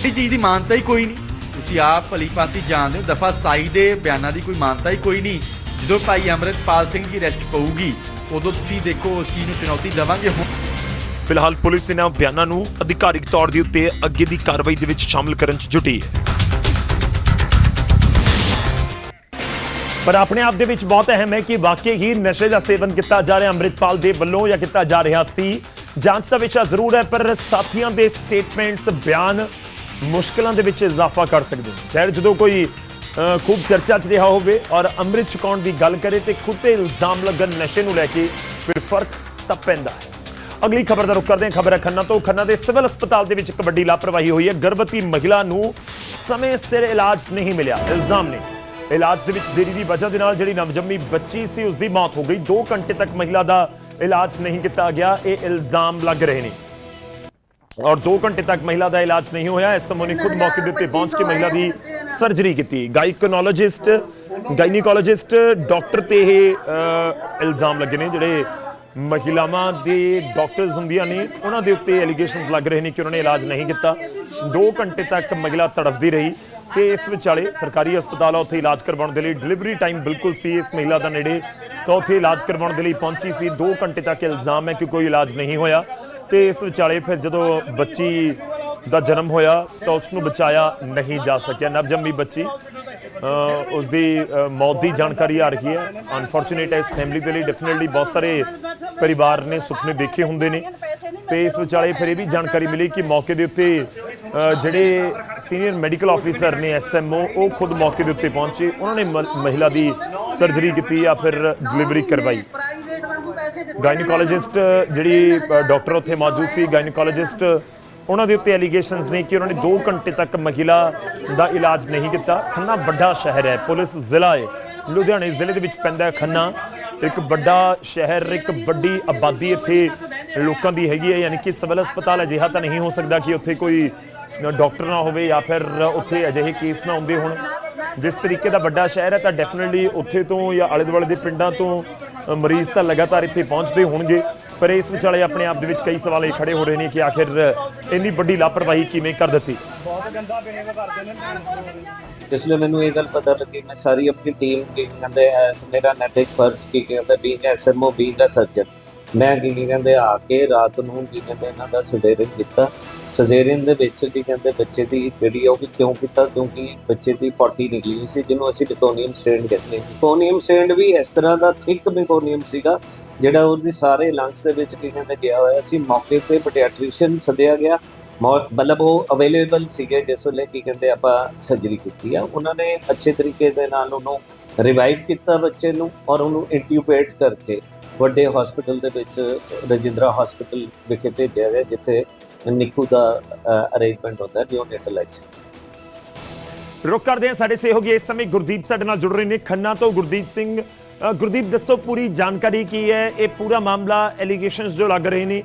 ਇਹ ਚੀਜ਼ ਦੀ ਮਾਨਤਾ ਹੀ ਕੋਈ ਨਹੀਂ। ਤੁਸੀਂ ਆਪ ਭਲੀ ਭਾਂਤੀ ਜਾਣਦੇ ਹੋ ਦਫਾ 27 ਦੇ ਬਿਆਨਾਂ ਦੀ ਕੋਈ ਮਾਨਤਾ ਹੀ ਕੋਈ ਨਹੀਂ। ਜਦੋਂ ਭਾਈ ਅੰਮ੍ਰਿਤਪਾਲ ਸਿੰਘ ਦੀ ਅਰੈਸਟ ਪਊਗੀ ਉਦੋਂ ਤੁਸੀਂ ਦੇਖੋ ਉਸ ਚੀਜ਼ ਨੂੰ ਚੁਣੌਤੀ ਦੇਵਾਂਗੇ ਹੁਣ।
ਫਿਲਹਾਲ ਪੁਲਿਸ ਇਹਨਾਂ ਬਿਆਨਾਂ ਨੂੰ ਅਧਿਕਾਰਿਕ ਤੌਰ ਦੇ ਉੱਤੇ ਅੱਗੇ ਦੀ ਕਾਰਵਾਈ ਦੇ ਵਿੱਚ ਸ਼ਾਮਲ ਕਰਨ 'ਚ ਜੁਟੀ ਹੈ। ਪਰ ਆਪਣੇ ਆਪ ਦੇ ਵਿੱਚ ਬਹੁਤ ਅਹਿਮ ਹੈ ਕਿ ਵਾਕਈ ਹੀ ਨਸ਼ੇ ਦਾ ਸੇਵਨ ਕੀਤਾ ਜਾ ਰਿਹਾ, ਅੰਮ੍ਰਿਤਪਾਲ ਦੇ ਵੱਲੋਂ ਜਾਂ ਕੀਤਾ ਜਾ ਰਿਹਾ ਸੀ। ਜਾਂਚ ਦਾ ਵਿਸ਼ਾ ਜ਼ਰੂਰ ਹੈ, ਪਰ ਸਾਥੀਆਂ ਦੇ ਸਟੇਟਮੈਂਟਸ ਬਿਆਨ ਮੁਸ਼ਕਲਾਂ ਦੇ ਵਿੱਚ ਇਜ਼ਾਫਾ ਕਰ ਸਕਦੇ ਨੇ। ਖੈਰ, ਜਦੋਂ ਕੋਈ ਖੂਬ ਚਰਚਾ 'ਚ ਰਿਹਾ ਹੋਵੇ ਔਰ ਅੰਮ੍ਰਿਤ ਛਕਾਉਣ ਦੀ ਗੱਲ ਕਰੇ ਤੇ ਖੁਦ ਤੇ ਇਲਜ਼ਾਮ ਲੱਗਣ ਨਸ਼ੇ ਨੂੰ ਲੈ ਕੇ ਫਿਰ ਫ਼ਰਕ ਤਾਂ ਪੈਂਦਾ ਹੈ। ਅਗਲੀ ਖਬਰ ਦਾ ਰੁਖ ਕਰਦੇ ਹਾਂ, ਖਬਰ ਹੈ ਖੰਨਾ ਤੋਂ। ਖੰਨਾ ਦੇ ਸਿਵਲ ਹਸਪਤਾਲ ਦੇ ਵਿੱਚ ਇੱਕ ਵੱਡੀ ਲਾਪਰਵਾਹੀ ਹੋਈ ਹੈ। ਗਰਭਵਤੀ ਮਹਿਲਾ ਨੂੰ ਸਮੇਂ ਸਿਰ ਇਲਾਜ ਨਹੀਂ ਮਿਲਿਆ। ਇਲਜ਼ਾਮ ਨੇ ਇਲਾਜ ਦੇ ਵਿੱਚ ਦੇਰੀ ਦੀ ਵਜ੍ਹਾ ਦੇ ਨਾਲ ਜਿਹੜੀ ਨਵਜੰਮੀ ਬੱਚੀ ਸੀ ਉਸ ਦੀ ਮੌਤ ਹੋ ਗਈ। 2 ਘੰਟੇ ਤੱਕ ਮਹਿਲਾ ਦਾ ਇਲਾਜ ਨਹੀਂ ਕੀਤਾ ਗਿਆ। ਇਹ ਇਲਜ਼ਾਮ ਲੱਗ ਰਹੇ ਨੇ। ਔਰ 2 ਘੰਟੇ ਤੱਕ ਮਹਿਲਾ ਦਾ ਇਲਾਜ ਨਹੀਂ ਹੋਇਆ। ਇਸ ਸਮੇਂ ਖੁਦ ਮੌਕੇ ਦੇ ਉੱਤੇ ਪਹੁੰਚ ਕੇ ਮਹਿਲਾ ਦੀ ਸਰਜਰੀ ਕੀਤੀ। ਗਾਇਕੋਨੋਲੋਜਿਸਟ ਗਾਇਨੀਕੋਲੋਜਿਸਟ ਡਾਕਟਰ ਤੇ ਇਹ ਇਲਜ਼ਾਮ ਲੱਗੇ ਨੇ। ਜਿਹੜੇ ਮਹਿਲਾਵਾਂ ਦੇ ਡਾਕਟਰਸ ਹੁੰਦੀਆਂ ਨੇ ਉਹਨਾਂ ਦੇ ਉੱਤੇ ਐਲੀਗੇਸ਼ਨਸ ਲੱਗ ਰਹੇ ਨੇ ਕਿ ਉਹਨਾਂ ਨੇ ਇਲਾਜ ਨਹੀਂ ਕੀਤਾ। 2 ਘੰਟੇ ਤੱਕ ਮਹਿਲਾ ਤੜਫਦੀ ਰਹੀ। ਤੇ ਇਸ ਵਿਚਾਲੇ ਸਰਕਾਰੀ ਹਸਪਤਾਲ ਆ, ਉੱਥੇ ਇਲਾਜ ਕਰਵਾਉਣ ਦੇ ਲਈ ਡਿਲੀਵਰੀ ਟਾਈਮ ਬਿਲਕੁਲ ਸੀ। ਇਸ ਮਹਿਲਾ ਦਾ ਨੇੜੇ ਤਾਂ ਉੱਥੇ ਇਲਾਜ ਕਰਵਾਉਣ ਦੇ ਲਈ ਪਹੁੰਚੀ ਸੀ। 2 ਘੰਟੇ ਤੱਕ ਇਲਜ਼ਾਮ ਹੈ ਕਿ ਕੋਈ ਇਲਾਜ ਨਹੀਂ ਹੋਇਆ। ਤੇ ਇਸ ਵਿਚਾਲੇ ਫਿਰ ਜਦੋਂ ਬੱਚੀ ਦਾ ਜਨਮ ਹੋਇਆ ਤਾਂ ਉਸ ਨੂੰ ਬਚਾਇਆ ਨਹੀਂ ਜਾ ਸਕਿਆ। ਨਵਜੰਮੀ ਬੱਚੀ ਉਸ ਦੀ ਮੌਤ ਦੀ ਜਾਣਕਾਰੀ ਆ ਰਹੀ ਹੈ। ਅਨਫੋਰਚੂਨੇਟ ਹੈ ਇਸ ਫੈਮਿਲੀ ਦੇ ਲਈ ਡੈਫੀਨਿਟਲੀ ਬਹੁਤ ਸਾਰੇ ਪਰਿਵਾਰ ਨੇ ਸੁਪਨੇ ਦੇਖੇ ਹੁੰਦੇ ਨੇ। ਤੇ ਇਸ ਵਿਚਾਲੇ ਫਿਰ ਇਹ ਵੀ ਜਾਣਕਾਰੀ ਮਿਲੀ ਕਿ ਮੌਕੇ ਦੇ ਉੱਤੇ ਜਿਹੜੇ ਸੀਨੀਅਰ ਮੈਡੀਕਲ ਆਫੀਸਰ ਨੇ ਐਸਐਮਓ ਉਹ ਖੁਦ ਮੌਕੇ ਦੇ ਉੱਤੇ ਪਹੁੰਚੇ। ਉਹਨਾਂ ਨੇ ਮਹਿਲਾ ਦੀ ਸਰਜਰੀ ਕੀਤੀ ਜਾਂ ਫਿਰ ਡਿਲੀਵਰੀ ਕਰਵਾਈ। ਗਾਇਨੀਕੋਲੋਜਿਸਟ ਜਿਹੜੀ ਡਾਕਟਰ ਉੱਥੇ ਮੌਜੂਦ ਸੀ ਗਾਇਨੀਕੋਲੋਜਿਸਟ ਉਹਨਾਂ ਦੇ ਉੱਤੇ ਐਲੀਗੇਸ਼ਨਸ ਨੇ ਕਿ ਉਹਨਾਂ ਨੇ 2 ਘੰਟੇ ਤੱਕ ਮਹਿਲਾ ਦਾ ਇਲਾਜ ਨਹੀਂ ਕੀਤਾ। ਖੰਨਾ ਵੱਡਾ ਸ਼ਹਿਰ ਹੈ, ਪੁਲਿਸ ਜ਼ਿਲ੍ਹਾ ਹੈ। ਲੁਧਿਆਣੇ ਜ਼ਿਲ੍ਹੇ ਦੇ ਵਿੱਚ ਪੈਂਦਾ ਹੈ ਖੰਨਾ। ਇੱਕ ਵੱਡਾ ਸ਼ਹਿਰ, ਇੱਕ ਵੱਡੀ ਆਬਾਦੀ ਇੱਥੇ ਲੋਕਾਂ ਦੀ ਹੈਗੀ ਹੈ, ਯਾਨੀ ਕਿ ਸਿਵਲ ਹਸਪਤਾਲ ਅਜਿਹਾ ਤਾਂ ਨਹੀਂ ਹੋ ਸਕਦਾ ਕਿ ਉੱਥੇ ਕੋਈ ਡਾਕਟਰ ਨਾ ਹੋਵੇ ਜਾਂ ਫਿਰ ਉੱਥੇ ਅਜਿਹੇ ਕੇਸ ਨਾ ਆਉਂਦੇ ਹੋਣ। ਜਿਸ ਤਰੀਕੇ ਦਾ ਵੱਡਾ ਸ਼ਹਿਰ ਹੈ ਤਾਂ ਡੈਫੀਨਿਟਲੀ ਉੱਥੇ ਤੋਂ ਜਾਂ ਆਲੇ ਦੁਆਲੇ ਦੇ ਪਿੰਡਾਂ ਤੋਂ ਮਰੀਜ਼ ਤਾਂ ਲਗਾਤਾਰ ਇੱਥੇ ਪਹੁੰਚਦੇ ਹੋਣਗੇ। ਪਰ ਇਸ ਵਿਚਾਲੇ ਆਪਣੇ ਆਪ ਦੇ ਵਿੱਚ ਕਈ ਸਵਾਲ ਇਹ ਖੜੇ ਹੋ ਰਹੇ ਨੇ ਕਿ ਆਖਿਰ ਇੰਨੀ ਵੱਡੀ ਲਾਪਰਵਾਹੀ ਕਿਵੇਂ ਕਰ ਦਿੱਤੀ?
ਇਸ ਲਈ ਮੈਨੂੰ ਇਹ ਗੱਲ ਪਤਾ ਲੱਗੀ ਮੈਂ ਸਾਰੀ ਆਪਣੀ ਟੀਮ ਕੀ ਕਹਿੰਦੇ ਐਸ ਮੇਰਾ ਨੈਤਿਕ ਫਰਜ਼ ਕੀ ਕਹਿੰਦੇ being SMO being uh surgeon ਮੈਂ ਕੀ ਕੀ ਕਹਿੰਦੇ, ਆ ਕੇ ਰਾਤ ਨੂੰ ਕੀ ਕਹਿੰਦੇ ਇਹਨਾਂ ਦਾ ਸਜੇਰੀਅਨ ਕੀਤਾ। ਸਜੇਰੀਅਨ ਦੇ ਵਿੱਚ ਕੀ ਕਹਿੰਦੇ, ਬੱਚੇ ਦੀ ਜਿਹੜੀ ਆ ਉਹ ਵੀ ਕਿਉਂ ਕੀਤਾ? ਕਿਉਂਕਿ ਬੱਚੇ ਦੀ ਪੋਟੀ ਨਿਕਲੀ ਹੋਈ ਸੀ, ਜਿਹਨੂੰ ਅਸੀਂ ਬਿਕੋਨੀਅਮ ਸਟ੍ਰੇਨ ਕਹਿੰਦੇ ਹਾਂ। ਬਿਕੋਨੀਅਮ ਸਟ੍ਰੇਨ ਵੀ ਇਸ ਤਰ੍ਹਾਂ ਦਾ ਥਿਕ ਬਿਕੋਨੀਅਮ ਸੀਗਾ, ਜਿਹੜਾ ਉਹਦੀ ਸਾਰੇ ਲੰਗਸ ਦੇ ਵਿੱਚ ਕੀ ਕਹਿੰਦੇ ਗਿਆ ਹੋਇਆ ਸੀ। ਮੌਕੇ ਤੇ ਪੀਡੀਆਟ੍ਰੀਸ਼ੀਅਨ ਸੱਦਿਆ ਗਿਆ। ਮੌ- ਮਤਲਬ ਉਹ ਅਵੇਲੇਬਲ ਸੀਗੇ, ਜਿਸ ਵੇਲੇ ਕੀ ਕਹਿੰਦੇ ਆਪਾਂ ਸਰਜਰੀ ਕੀਤੀ ਆ। ਉਹਨਾਂ ਨੇ ਅੱਛੇ ਤਰੀਕੇ ਦੇ ਨਾਲ ਉਹਨੂੰ ਰਿਵਾਈਵ ਕੀਤਾ ਬੱਚੇ ਨੂੰ ਔਰ ਉਹਨੂੰ ਇੰਟਿਊਬੇਟ ਕਰਕੇ। ਵੱਡੇ ਹਸਪੀਟਲ ਦੇ ਵਿੱਚ, ਰਜਿੰਦਰਾ ਹਸਪੀਟਲ ਵਿਖੇ ਭੇਜਿਆ ਗਿਆ, ਜਿੱਥੇ ਨਿੱਕੂ ਦਾ ਅਰੇਂਜਮੈਂਟ ਹੁੰਦਾ ਹੈ ਨਿਓਨੇਟਲਾਈਜ਼
ਰੁਕ ਕਰਦੇ ਹਾਂ ਸਾਡੇ ਸਹਿਯੋਗੀ ਇਸ ਸਮੇਂ ਗੁਰਦੀਪ ਸਾਡੇ ਨਾਲ ਜੁੜ ਰਹੇ ਨੇ। ਖੰਨਾ ਤੋਂ ਗੁਰਦੀਪ ਸਿੰਘ ਗੁਰਦੀਪ, ਦੱਸੋ ਪੂਰੀ ਜਾਣਕਾਰੀ ਕੀ ਹੈ? ਇਹ ਪੂਰਾ ਮਾਮਲਾ ਐਲੀਗੇਸ਼ਨਸ ਜੋ ਲੱਗ ਰਹੇ ਨੇ।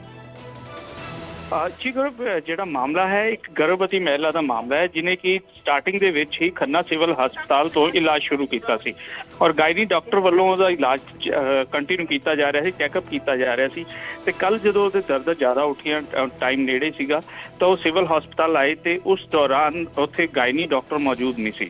ਜੀ ਗੁਰਬ ਜਿਹੜਾ ਮਾਮਲਾ ਹੈ, ਇੱਕ ਗਰਭਵਤੀ ਮਹਿਲਾ ਦਾ ਮਾਮਲਾ ਹੈ ਜਿਨੇ ਕਿ ਸਟਾਰਟਿੰਗ ਦੇ ਵਿੱਚ ਹੀ ਖੰਨਾ ਸਿਵਲ ਹਸਪਤਾਲ ਤੋਂ ਇਲਾਜ ਸ਼ੁਰੂ ਕੀਤਾ ਸੀ। ਔਰ ਗਾਇਨੀ ਡਾਕਟਰ ਵੱਲੋਂ ਉਹਦਾ ਇਲਾਜ ਕੰਟੀਨਿਊ ਕੀਤਾ ਜਾ ਰਿਹਾ ਸੀ ਚੈੱਕਅਪ ਕੀਤਾ ਜਾ ਰਿਹਾ ਸੀ। ਤੇ ਕੱਲ ਜਦੋਂ ਉਹਦੇ ਦਰਦ ਜ਼ਿਆਦਾ ਉੱਠੀਆਂ ਟਾਈਮ ਨੇੜੇ ਸੀਗਾ, ਤਾਂ ਉਹ ਸਿਵਲ ਹਸਪਤਾਲ ਆਏ ਤੇ ਉਸ ਦੌਰਾਨ ਉੱਥੇ ਗਾਇਨੀ ਡਾਕਟਰ ਮੌਜੂਦ ਨਹੀਂ ਸੀ।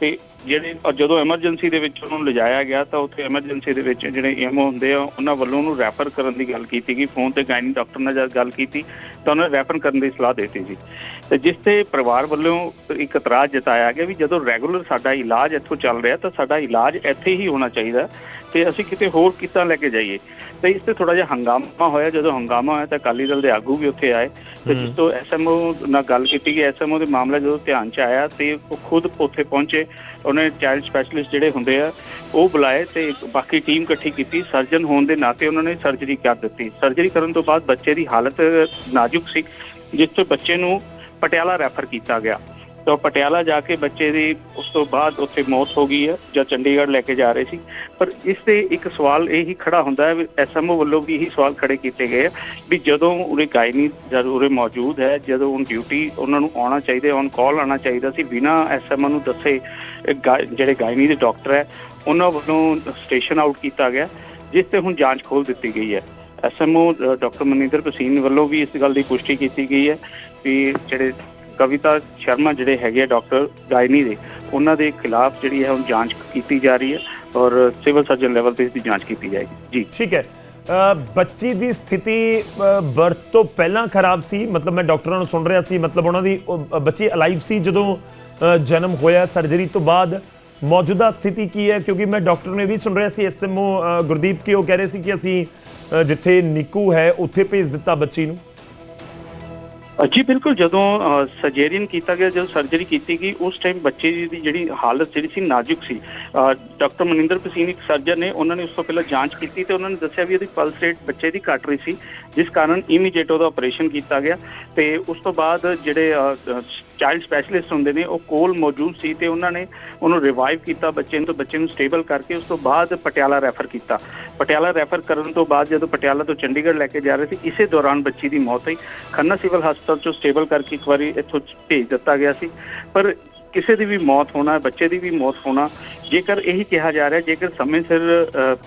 ਤੇ ਜਿਹੜੇ ਜਦੋਂ ਐਮਰਜੈਂਸੀ ਦੇ ਵਿੱਚ ਉਹਨੂੰ ਲਿਜਾਇਆ ਗਿਆ ਤਾਂ ਉੱਥੇ ਐਮਰਜੈਂਸੀ ਦੇ ਵਿੱਚ ਜਿਹੜੇ ਏਮਓ ਹੁੰਦੇ ਆ, ਉਹਨਾਂ ਵੱਲੋਂ ਉਹਨੂੰ ਰੈਫਰ ਕਰਨ ਦੀ ਗੱਲ ਕੀਤੀ ਗਈ ਫੋਨ ਤੇ ਗਾਇਨੀ ਡਾਕਟਰ ਨਾਲ ਜਦ ਗੱਲ ਕੀਤੀ ਤਾਂ ਉਹਨਾਂ ਨੇ ਰੈਫਰ ਕਰਨ ਦੀ ਸਲਾਹ ਦਿੱਤੀ ਸੀ ਤੇ ਜਿਸ ਤੇ ਪਰਿਵਾਰ ਵੱਲੋਂ ਇੱਕ ਇਤਰਾਜ਼ ਜਤਾਇਆ ਗਿਆ ਵੀ ਜਦੋਂ ਰੈਗੂਲਰ ਸਾਡਾ ਇਲਾਜ ਇੱਥੋਂ ਚੱਲ ਰਿਹਾ ਤਾਂ ਸਾਡਾ ਇਲਾਜ ਇੱਥੇ ਹੀ ਹੋਣਾ ਚਾਹੀਦਾ ਤੇ ਅਸੀਂ ਕਿਤੇ ਹੋਰ ਕਿੱਦਾਂ ਲੈ ਕੇ ਜਾਈਏ। ਤੇ ਇਸ ਤੇ ਥੋੜਾ ਜਿਹਾ ਹੰਗਾਮਾ ਹੋਇਆ ਜਦੋਂ ਹੰਗਾਮਾ ਹੋਇਆ ਤਾਂ ਅਕਾਲੀ ਦਲ ਦੇ ਆਗੂ ਵੀ ਉੱਥੇ ਆਏ। ਤੇ ਜਿਸ ਤੋਂ ਐਸਐਮਓ ਨਾਲ ਗੱਲ ਕੀਤੀ ਗਈ ਐਸਐਮਓ ਦੇ ਮਾਮਲਾ ਜਦੋਂ ਧਿਆਨ ਚ ਆਇਆ ਤੇ ਉਹ ਖੁਦ ਉੱਥੇ ਪਹੁੰਚੇ। ਉਹਨੇ ਚਾਈਲਡ ਸਪੈਸ਼ਲਿਸਟ ਜਿਹੜੇ ਹੁੰਦੇ ਆ ਉਹ ਬੁਲਾਏ ਤੇ ਬਾਕੀ ਟੀਮ ਇਕੱਠੀ ਕੀਤੀ। ਸਰਜਨ ਹੋਣ ਦੇ ਨਾਤੇ ਉਹਨਾਂ ਨੇ ਸਰਜਰੀ ਕਰ ਦਿੱਤੀ। ਸਰਜਰੀ ਕਰਨ ਤੋਂ ਬਾਅਦ ਬੱਚੇ ਦੀ ਹਾਲਤ ਨਾਜ਼ੁਕ ਸੀ ਜਿਸ ਤੋਂ ਬੱਚੇ ਨੂੰ ਪਟਿਆਲਾ ਰੈਫਰ ਕੀਤਾ ਗਿਆ। ਤਾਂ ਪਟਿਆਲਾ ਜਾ ਕੇ ਬੱਚੇ ਦੀ ਉਸ ਤੋਂ ਬਾਅਦ ਉੱਥੇ ਮੌਤ ਹੋ ਗਈ ਹੈ, ਜਾਂ ਚੰਡੀਗੜ੍ਹ ਲੈ ਕੇ ਜਾ ਰਹੇ ਸੀ। ਪਰ ਇਸ ਤੇ ਇੱਕ ਸਵਾਲ ਇਹ ਹੀ ਖੜਾ ਹੁੰਦਾ ਹੈ ਐਸਐਮਓ ਵੱਲੋਂ ਵੀ ਇਹੀ ਸਵਾਲ ਖੜੇ ਕੀਤੇ ਗਏ ਆ, ਵੀ ਜਦੋਂ ਉਰੇ ਗਾਇਨੀ ਜਦ ਉਰੇ ਮੌਜੂਦ ਹੈ, ਜਦੋਂ ਔਨ ਡਿਊਟੀ ਉਹਨਾਂ ਨੂੰ ਆਉਣਾ ਚਾਹੀਦਾ ਔਨ ਕਾਲ ਆਉਣਾ ਚਾਹੀਦਾ ਸੀ, ਬਿਨਾ ਐਸਐਮਓ ਨੂੰ ਦੱਸੇ ਇਹ ਜਿਹੜੇ ਗਾਇਨੀ ਦੇ ਡਾਕਟਰ ਹੈ, ਉਹਨਾਂ ਵੱਲੋਂ ਸਟੇਸ਼ਨ ਆਊਟ ਕੀਤਾ ਗਿਆ, ਜਿਸ ਤੇ ਹੁਣ ਜਾਂਚ ਖੋਲ ਦਿੱਤੀ ਗਈ ਹੈ। ਐਸਐਮਓ ਡਾਕਟਰ ਮਨਿੰਦਰ ਭਸੀਨ ਵੱਲੋਂ ਵੀ ਇਸ ਗੱਲ ਦੀ ਪੁਸ਼ਟੀ ਕੀਤੀ ਗਈ ਹੈ ਵੀ ਜਿਹੜੇ ਕਵਿਤਾ ਸ਼ਰਮਾ ਜਿਹੜੇ ਹੈਗੇ ਆ ਡਾਕਟਰ ਗਾਇਨੀ ਦੇ, ਉਹਨਾਂ ਦੇ ਖਿਲਾਫ ਜਿਹੜੀ ਹੈ ਹੁਣ ਜਾਂਚ ਕੀਤੀ ਜਾ ਰਹੀ ਹੈ ਔਰ ਸਿਵਲ ਸਰਜਨ ਲੈਵਲ ਤੇ ਇਸ ਦੀ ਜਾਂਚ ਕੀਤੀ ਜਾਏਗੀ। ਜੀ।
ਠੀਕ ਹੈ। ਬੱਚੀ ਦੀ ਸਥਿਤੀ ਬਰਥ ਤੋਂ ਪਹਿਲਾਂ ਖਰਾਬ ਸੀ, ਮਤਲਬ ਮੈਂ ਡਾਕਟਰਾਂ ਨੂੰ ਸੁਣ ਰਿਹਾ ਸੀ, ਮਤਲਬ ਉਹਨਾਂ ਦੀ ਬੱਚੀ ਅਲਾਈਵ ਸੀ ਜਦੋਂ ਜਨਮ ਹੋਇਆ ਸਰਜਰੀ ਤੋਂ ਬਾਅਦ। ਮੌਜੂਦਾ ਸਥਿਤੀ ਕੀ ਹੈ? ਕਿਉਂਕਿ ਮੈਂ ਡਾਕਟਰ ਨੇ ਵੀ ਸੁਣ ਰਿਹਾ ਸੀ, ਐਸਐਮਓ ਗੁਰਦੀਪ ਕਿ ਉਹ ਕਹਿ ਰਹੇ ਸੀ ਕਿ ਅਸੀਂ ਜਿੱਥੇ ਨਿੱਕੂ ਹੈ ਉੱਥੇ ਭੇਜ ਦਿੱਤਾ ਬੱਚੀ ਨੂੰ।
ਜੀ, ਬਿਲਕੁਲ, ਜਦੋਂ ਸਰਜਰੀਨ ਕੀਤਾ ਗਿਆ, ਜਦੋਂ ਸਰਜਰੀ ਕੀਤੀ ਗਈ, ਉਸ ਟਾਈਮ ਬੱਚੇ ਦੀ ਜਿਹੜੀ ਹਾਲਤ ਜਿਹੜੀ ਸੀ ਨਾਜ਼ੁਕ ਸੀ। ਡਾਕਟਰ ਮਨਿੰਦਰ ਭਸੀਨ ਇੱਕ ਸਰਜਨ ਨੇ, ਉਹਨਾਂ ਨੇ ਉਸ ਤੋਂ ਪਹਿਲਾਂ ਜਾਂਚ ਕੀਤੀ ਤੇ ਉਹਨਾਂ ਨੇ ਦੱਸਿਆ ਵੀ ਉਹਦੀ ਪਲਸ ਰੇਟ ਬੱਚੇ ਦੀ ਘਟ ਰਹੀ ਸੀ, ਜਿਸ ਕਾਰਨ ਇਮੀਡੀਏਟ ਉਹਦਾ ਆਪਰੇਸ਼ਨ ਕੀਤਾ ਗਿਆ ਤੇ ਉਸ ਤੋਂ ਬਾਅਦ ਜਿਹੜੇ ਚਾਈਲਡ ਸਪੈਸ਼ਲਿਸਟ ਹੁੰਦੇ ਨੇ, ਉਹ ਕੋਲ ਮੌਜੂਦ ਸੀ ਤੇ ਉਹਨਾਂ ਨੇ ਉਹਨੂੰ ਰਿਵਾਈਵ ਕੀਤਾ ਬੱਚੇ ਨੂੰ, ਤੇ ਬੱਚੇ ਨੂੰ ਸਟੇਬਲ ਕਰਕੇ ਉਸ ਤੋਂ ਬਾਅਦ ਪਟਿਆਲਾ ਰੈਫਰ ਕੀਤਾ। ਪਟਿਆਲਾ ਰੈਫਰ ਕਰਨ ਤੋਂ ਬਾਅਦ ਜਦੋਂ ਪਟਿਆਲਾ ਤੋਂ ਚੰਡੀਗੜ੍ਹ ਲੈ ਕੇ ਜਾ ਰਹੇ ਸੀ, ਇਸੇ ਦੌਰਾਨ ਬੱਚੀ ਦੀ ਮੌਤ ਹੋਈ। ਖੰਨਾ ਸਿਵਲ ਹਸਪਤਾਲ ਚੋਂ ਸਟੇਬਲ ਕਰਕੇ ਇੱਕ ਵਾਰੀ ਇੱਥੋਂ ਭੇਜ ਦਿੱਤਾ ਗਿਆ ਸੀ। ਪਰ ਕਿਸੇ ਦੀ ਵੀ ਮੌਤ ਹੋਣਾ, ਬੱਚੇ ਦੀ ਵੀ ਮੌਤ ਹੋਣਾ, ਜੇਕਰ ਇਹੀ ਕਿਹਾ ਜਾ ਰਿਹਾ, ਜੇਕਰ ਸਮੇਂ ਸਿਰ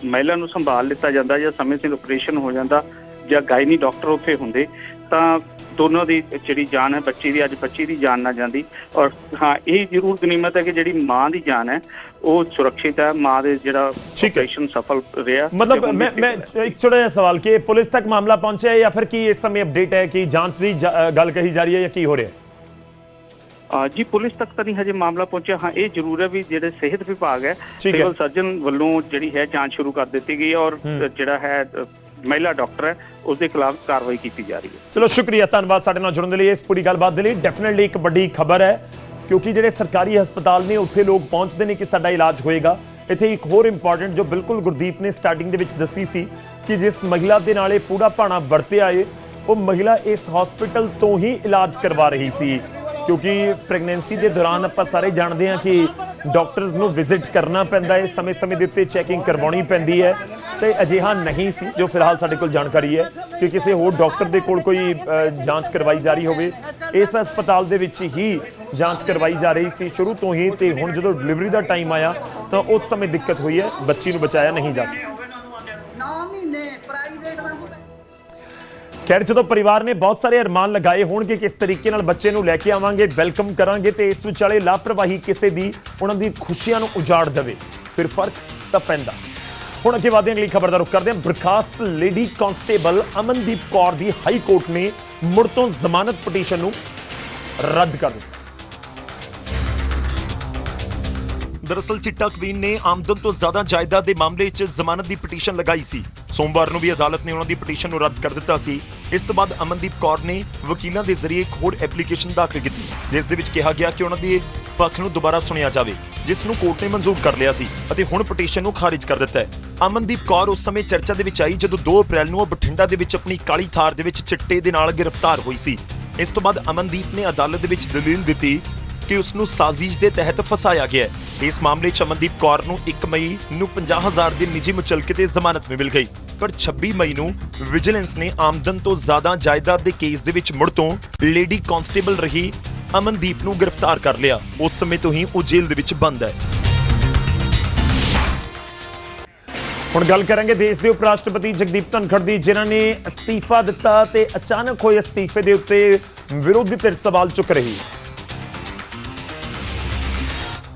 ਮਹਿਲਾ ਨੂੰ ਸੰਭਾਲ ਲਿੱਤਾ ਜਾਂਦਾ ਜਾਂ ਸਮੇਂ ਸਿਰ ਆਪਰੇਸ਼ਨ ਹੋ ਜਾਂਦਾ ਜਾਂ ਗਾਇਨੀ ਡਾਕਟਰ ਉੱਥੇ ਹੁੰਦੇ, ਤਾਂ ਦੋਨੋਂ ਦੀ ਜਿਹੜੀ ਜਾਨ ਹੈ ਬੱਚੀ ਦੀ ਅੱਜ ਬੱਚੀ ਦੀ ਜਾਨ ਨਾ ਜਾਂਦੀ। ਔਰ ਹਾਂ ਇਹ ਜ਼ਰੂਰ ਗਨੀਮਤ ਹੈ ਕਿ ਜਿਹੜੀ ਮਾਂ ਦੀ ਜਾਨ ਹੈ ਉਹ ਸੁਰੱਖਿਅਤ ਹੈ। ਮਾਂ ਦੇ ਜਿਹੜਾ। ਆਪਰੇਸ਼ਨ ਸਫਲ ਰਿਹਾ
ਮਤਲਬ ਮੈਂ ਮੈਂ ਇੱਕ ਛੋਟਾ ਜਿਹਾ ਸਵਾਲ ਕਿ ਪੁਲਿਸ ਤੱਕ ਮਾਮਲਾ ਪਹੁੰਚਿਆ ਹੈ ਜਾਂ ਫਿਰ ਕੀ ਇਸ ਸਮੇਂ ਅਪਡੇਟ ਹੈ ਕਿ ਜਾਂਚ ਦੀ ਗੱਲ ਕਹੀ ਜਾ ਰਹੀ ਹੈ ਜਾਂ ਕੀ ਹੋ ਰਿਹਾ ਹੈ?
ਜੀ ਪੁਲਿਸ ਤੱਕ ਤਾਂ ਨਹੀਂ ਹਜੇ ਮਾਮਲਾ ਪਹੁੰਚਿਆ। ਹਾਂ ਇਹ ਜ਼ਰੂਰ ਹੈ ਵੀ ਜਿਹੜੇ ਸਿਹਤ ਵਿਭਾਗ ਹੈ। ਸਿਵਲ ਸਰਜਨ ਵੱਲੋਂ ਜਿਹੜੀ ਹੈ ਜਾਂਚ ਸ਼ੁਰੂ ਕਰ ਦਿੱਤੀ ਗਈ ਔਰ ਜਿਹੜਾ ਹੈ ਮਹਿਲਾ ਡਾਕਟਰ ਹੈ ਉਸ ਦੇ ਖਿਲਾਫ ਕਾਰਵਾਈ ਕੀਤੀ ਜਾ ਰਹੀ ਹੈ।
ਚਲੋ, ਸ਼ੁਕਰੀਆ, ਧੰਨਵਾਦ ਸਾਡੇ ਨਾਲ ਜੁੜਨ ਦੇ ਲਈ ਇਸ ਪੂਰੀ ਗੱਲਬਾਤ ਦੇ ਲਈ। ਡੈਫੀਨਿਟਲੀ ਇੱਕ ਵੱਡੀ ਖਬਰ ਹੈ, ਕਿਉਂਕਿ ਜਿਹੜੇ ਸਰਕਾਰੀ ਹਸਪਤਾਲ ਨੇ, ਉੱਥੇ ਲੋਕ ਪਹੁੰਚਦੇ ਨੇ ਕਿ ਸਾਡਾ ਇਲਾਜ ਹੋਏਗਾ। ਇੱਥੇ ਇੱਕ ਹੋਰ ਇੰਪੋਰਟੈਂਟ ਜੋ ਬਿਲਕੁਲ ਗੁਰਦੀਪ ਨੇ ਸਟਾਰਟਿੰਗ ਦੇ ਵਿੱਚ ਦੱਸੀ ਸੀ ਕਿ ਜਿਸ ਮਹਿਲਾ ਦੇ ਨਾਲ ਇਹ ਪੂਰਾ ਭਾਣਾ ਵਰਤਿਆ ਏ, ਉਹ ਮਹਿਲਾ ਇਸ ਹਸਪੀਟਲ ਤੋਂ ਹੀ ਇਲਾਜ ਕਰਵਾ ਰਹੀ ਸੀ। ਕਿਉਂਕਿ ਪ੍ਰੈਗਨੈਂਸੀ ਦੇ ਦੌਰਾਨ ਆਪਾਂ ਸਾਰੇ ਜਾਣਦੇ ਹਾਂ ਕਿ ਡਾਕਟਰਸ ਨੂੰ ਵਿਜ਼ਿਟ ਕਰਨਾ ਪੈਂਦਾ ਹੈ ਸਮੇਂ-ਸਮੇਂ ਦੇ ਉੱਤੇ ਚੈਕਿੰਗ ਕਰਵਾਉਣੀ ਪੈਂਦੀ ਹੈ। ਤੇ ਅਜਿਹਾ ਨਹੀਂ ਸੀ, ਜੋ ਫਿਲਹਾਲ ਸਾਡੇ ਕੋਲ ਜਾਣਕਾਰੀ ਹੈ ਕਿ ਕਿਸੇ ਹੋਰ ਡਾਕਟਰ ਦੇ ਕੋਲ ਕੋਈ ਜਾਂਚ ਕਰਵਾਈ ਜਾ ਰਹੀ ਹੋਵੇ। ਇਸ ਹਸਪਤਾਲ ਦੇ ਵਿੱਚ ਹੀ ਜਾਂਚ ਕਰਵਾਈ ਜਾ ਰਹੀ ਸੀ। ਸ਼ੁਰੂ ਤੋਂ ਹੀ ਤੇ ਹੁਣ ਜਦੋਂ ਡਿਲੀਵਰੀ ਦਾ ਟਾਈਮ ਆਇਆ, ਤਾਂ ਉਸ ਸਮੇਂ ਦਿੱਕਤ ਹੋਈ ਹੈ। ਬੱਚੀ ਨੂੰ ਬਚਾਇਆ ਨਹੀਂ ਜਾ ਸਕਿਆ। ਖੈਰ, ਜਦੋਂ ਪਰਿਵਾਰ ਨੇ ਬਹੁਤ ਸਾਰੇ ਅਰਮਾਨ ਲਗਾਏ ਹੋਣਗੇ ਕਿ ਇਸ ਤਰੀਕੇ ਨਾਲ ਬੱਚੇ ਨੂੰ ਲੈ ਕੇ ਆਵਾਂਗੇ, ਵੈਲਕਮ ਕਰਾਂਗੇ, ਤੇ ਇਸ ਵਿਚਾਲੇ ਲਾਪਰਵਾਹੀ ਕਿਸੇ ਦੀ, ਉਹਨਾਂ ਦੀ ਖੁਸ਼ੀਆਂ ਨੂੰ ਉਜਾੜ ਦੇਵੇ। ਫਿਰ ਫ਼ਰਕ ਤਾਂ ਪੈਂਦਾ। ਹੁਣ ਅੱਗੇ ਵਧਦੇ ਹਾਂ, ਅਗਲੀ ਖਬਰ ਦਾ ਰੁਖ ਕਰਦੇ ਹਾਂ। ਬਰਖਾਸਤ ਲੇਡੀ ਕਾਂਸਟੇਬਲ ਅਮਨਦੀਪ ਕੌਰ ਦੀ ਹਾਈ ਕੋਰਟ ਨੇ ਮੁੜ ਤੋਂ ਜ਼ਮਾਨਤ ਪਟੀਸ਼ਨ ਨੂੰ ਰੱਦ ਕਰ ਦਿੱਤਾ।
ਦਰਅਸਲ ਚਿੱਟਾ ਕਵੀਨ ਨੇ ਆਮਦਨ ਤੋਂ ਜ਼ਿਆਦਾ ਜਾਇਦਾਦ ਦੇ ਮਾਮਲੇ 'ਚ ਜ਼ਮਾਨਤ ਦੀ ਪਟੀਸ਼ਨ ਲਗਾਈ ਸੀ। ਸੋਮਵਾਰ ਨੂੰ ਵੀ ਅਦਾਲਤ ਨੇ ਉਹਨਾਂ ਦੀ ਪਟੀਸ਼ਨ ਨੂੰ ਰੱਦ ਕਰ ਦਿੱਤਾ ਸੀ। ਇਸ ਤੋਂ ਬਾਅਦ ਅਮਨਦੀਪ ਕੌਰ ਨੇ ਵਕੀਲਾਂ ਦੇ ਜ਼ਰੀਏ ਇੱਕ ਹੋਰ ਐਪਲੀਕੇਸ਼ਨ ਦਾਖਲ ਕੀਤੀ। ਜਿਸ ਦੇ ਵਿੱਚ ਕਿਹਾ ਗਿਆ ਕਿ ਉਹਨਾਂ ਦੇ ਪੱਖ ਨੂੰ ਦੁਬਾਰਾ ਸੁਣਿਆ ਜਾਵੇ। ਜਿਸ ਨੂੰ ਕੋਰਟ ਨੇ ਮਨਜ਼ੂਰ ਕਰ ਲਿਆ ਸੀ ਅਤੇ ਹੁਣ ਪਟੀਸ਼ਨ ਨੂੰ ਖਾਰਿਜ ਕਰ ਦਿੱਤਾ ਹੈ। ਅਮਨਦੀਪ ਕੌਰ ਉਸ ਸਮੇਂ ਚਰਚਾ ਦੇ ਵਿੱਚ ਆਈ ਜਦੋਂ 2 ਅਪ੍ਰੈਲ ਨੂੰ ਉਹ ਬਠਿੰਡਾ ਦੇ ਵਿੱਚ ਆਪਣੀ ਕਾਲੀ ਥਾਰ ਦੇ ਵਿੱਚ ਚਿੱਟੇ ਦੇ ਨਾਲ ਗ੍ਰਿਫਤਾਰ ਹੋਈ ਸੀ। ਇਸ ਤੋਂ ਬਾਅਦ ਅਮਨਦੀਪ ਨੇ ਅਦਾਲਤ ਦੇ ਵਿੱਚ ਦਲੀਲ ਦਿੱਤੀ ਕਿ ਉਸ ਨੂੰ ਸਾਜ਼ਿਸ਼ ਦੇ ਤਹਿਤ ਫਸਾਇਆ ਗਿਆ ਹੈ। ਇਸ ਮਾਮਲੇ 'ਚ ਅਮਨਦੀਪ ਕੌਰ ਨੂੰ 1 ਮਈ ਨੂੰ 50000 ਦੀ ਨਿੱਜੀ ਮੁਚਲਕੇ ਤੇ ਜ਼ਮਾਨਤ ਵੀ ਮਿਲ ਗਈ। ਪਰ 26 ਮਈ ਨੂੰ ਵਿਜੀਲੈਂਸ ਨੇ ਆਮਦਨ ਤੋਂ ਜ਼ਿਆਦਾ ਜਾਇਦਾਦ ਦੇ ਕੇਸ ਦੇ ਵਿੱਚ ਮੁੜ ਤੋਂ ਲੇਡੀ ਕਾਂਸਟੇਬਲ ਰਹੀ ਅਮਨਦੀਪ ਨੂੰ ਗ੍ਰਿਫਤਾਰ ਕਰ ਲਿਆ। ਉਸ ਸਮੇਂ ਤੋਂ ਹੀ ਉਹ ਜੇਲ੍ਹ ਦੇ ਵਿੱਚ ਬੰਦ ਹੈ।
ਹੁਣ ਗੱਲ ਕਰਾਂਗੇ ਦੇਸ਼ ਦੇ ਉਪ ਰਾਸ਼ਟਰਪਤੀ ਜਗਦੀਪ ਧਨਖੜ ਦੀ ਜਿਨ੍ਹਾਂ ਨੇ ਅਸਤੀਫਾ ਦਿੱਤਾ ਤੇ ਅਚਾਨਕ ਹੋਏ ਅਸਤੀਫੇ ਦੇ ਉੱਤੇ ਵਿਰੋਧੀ ਧਿਰ ਸਵਾਲ ਚੁੱਕ ਰਹੀ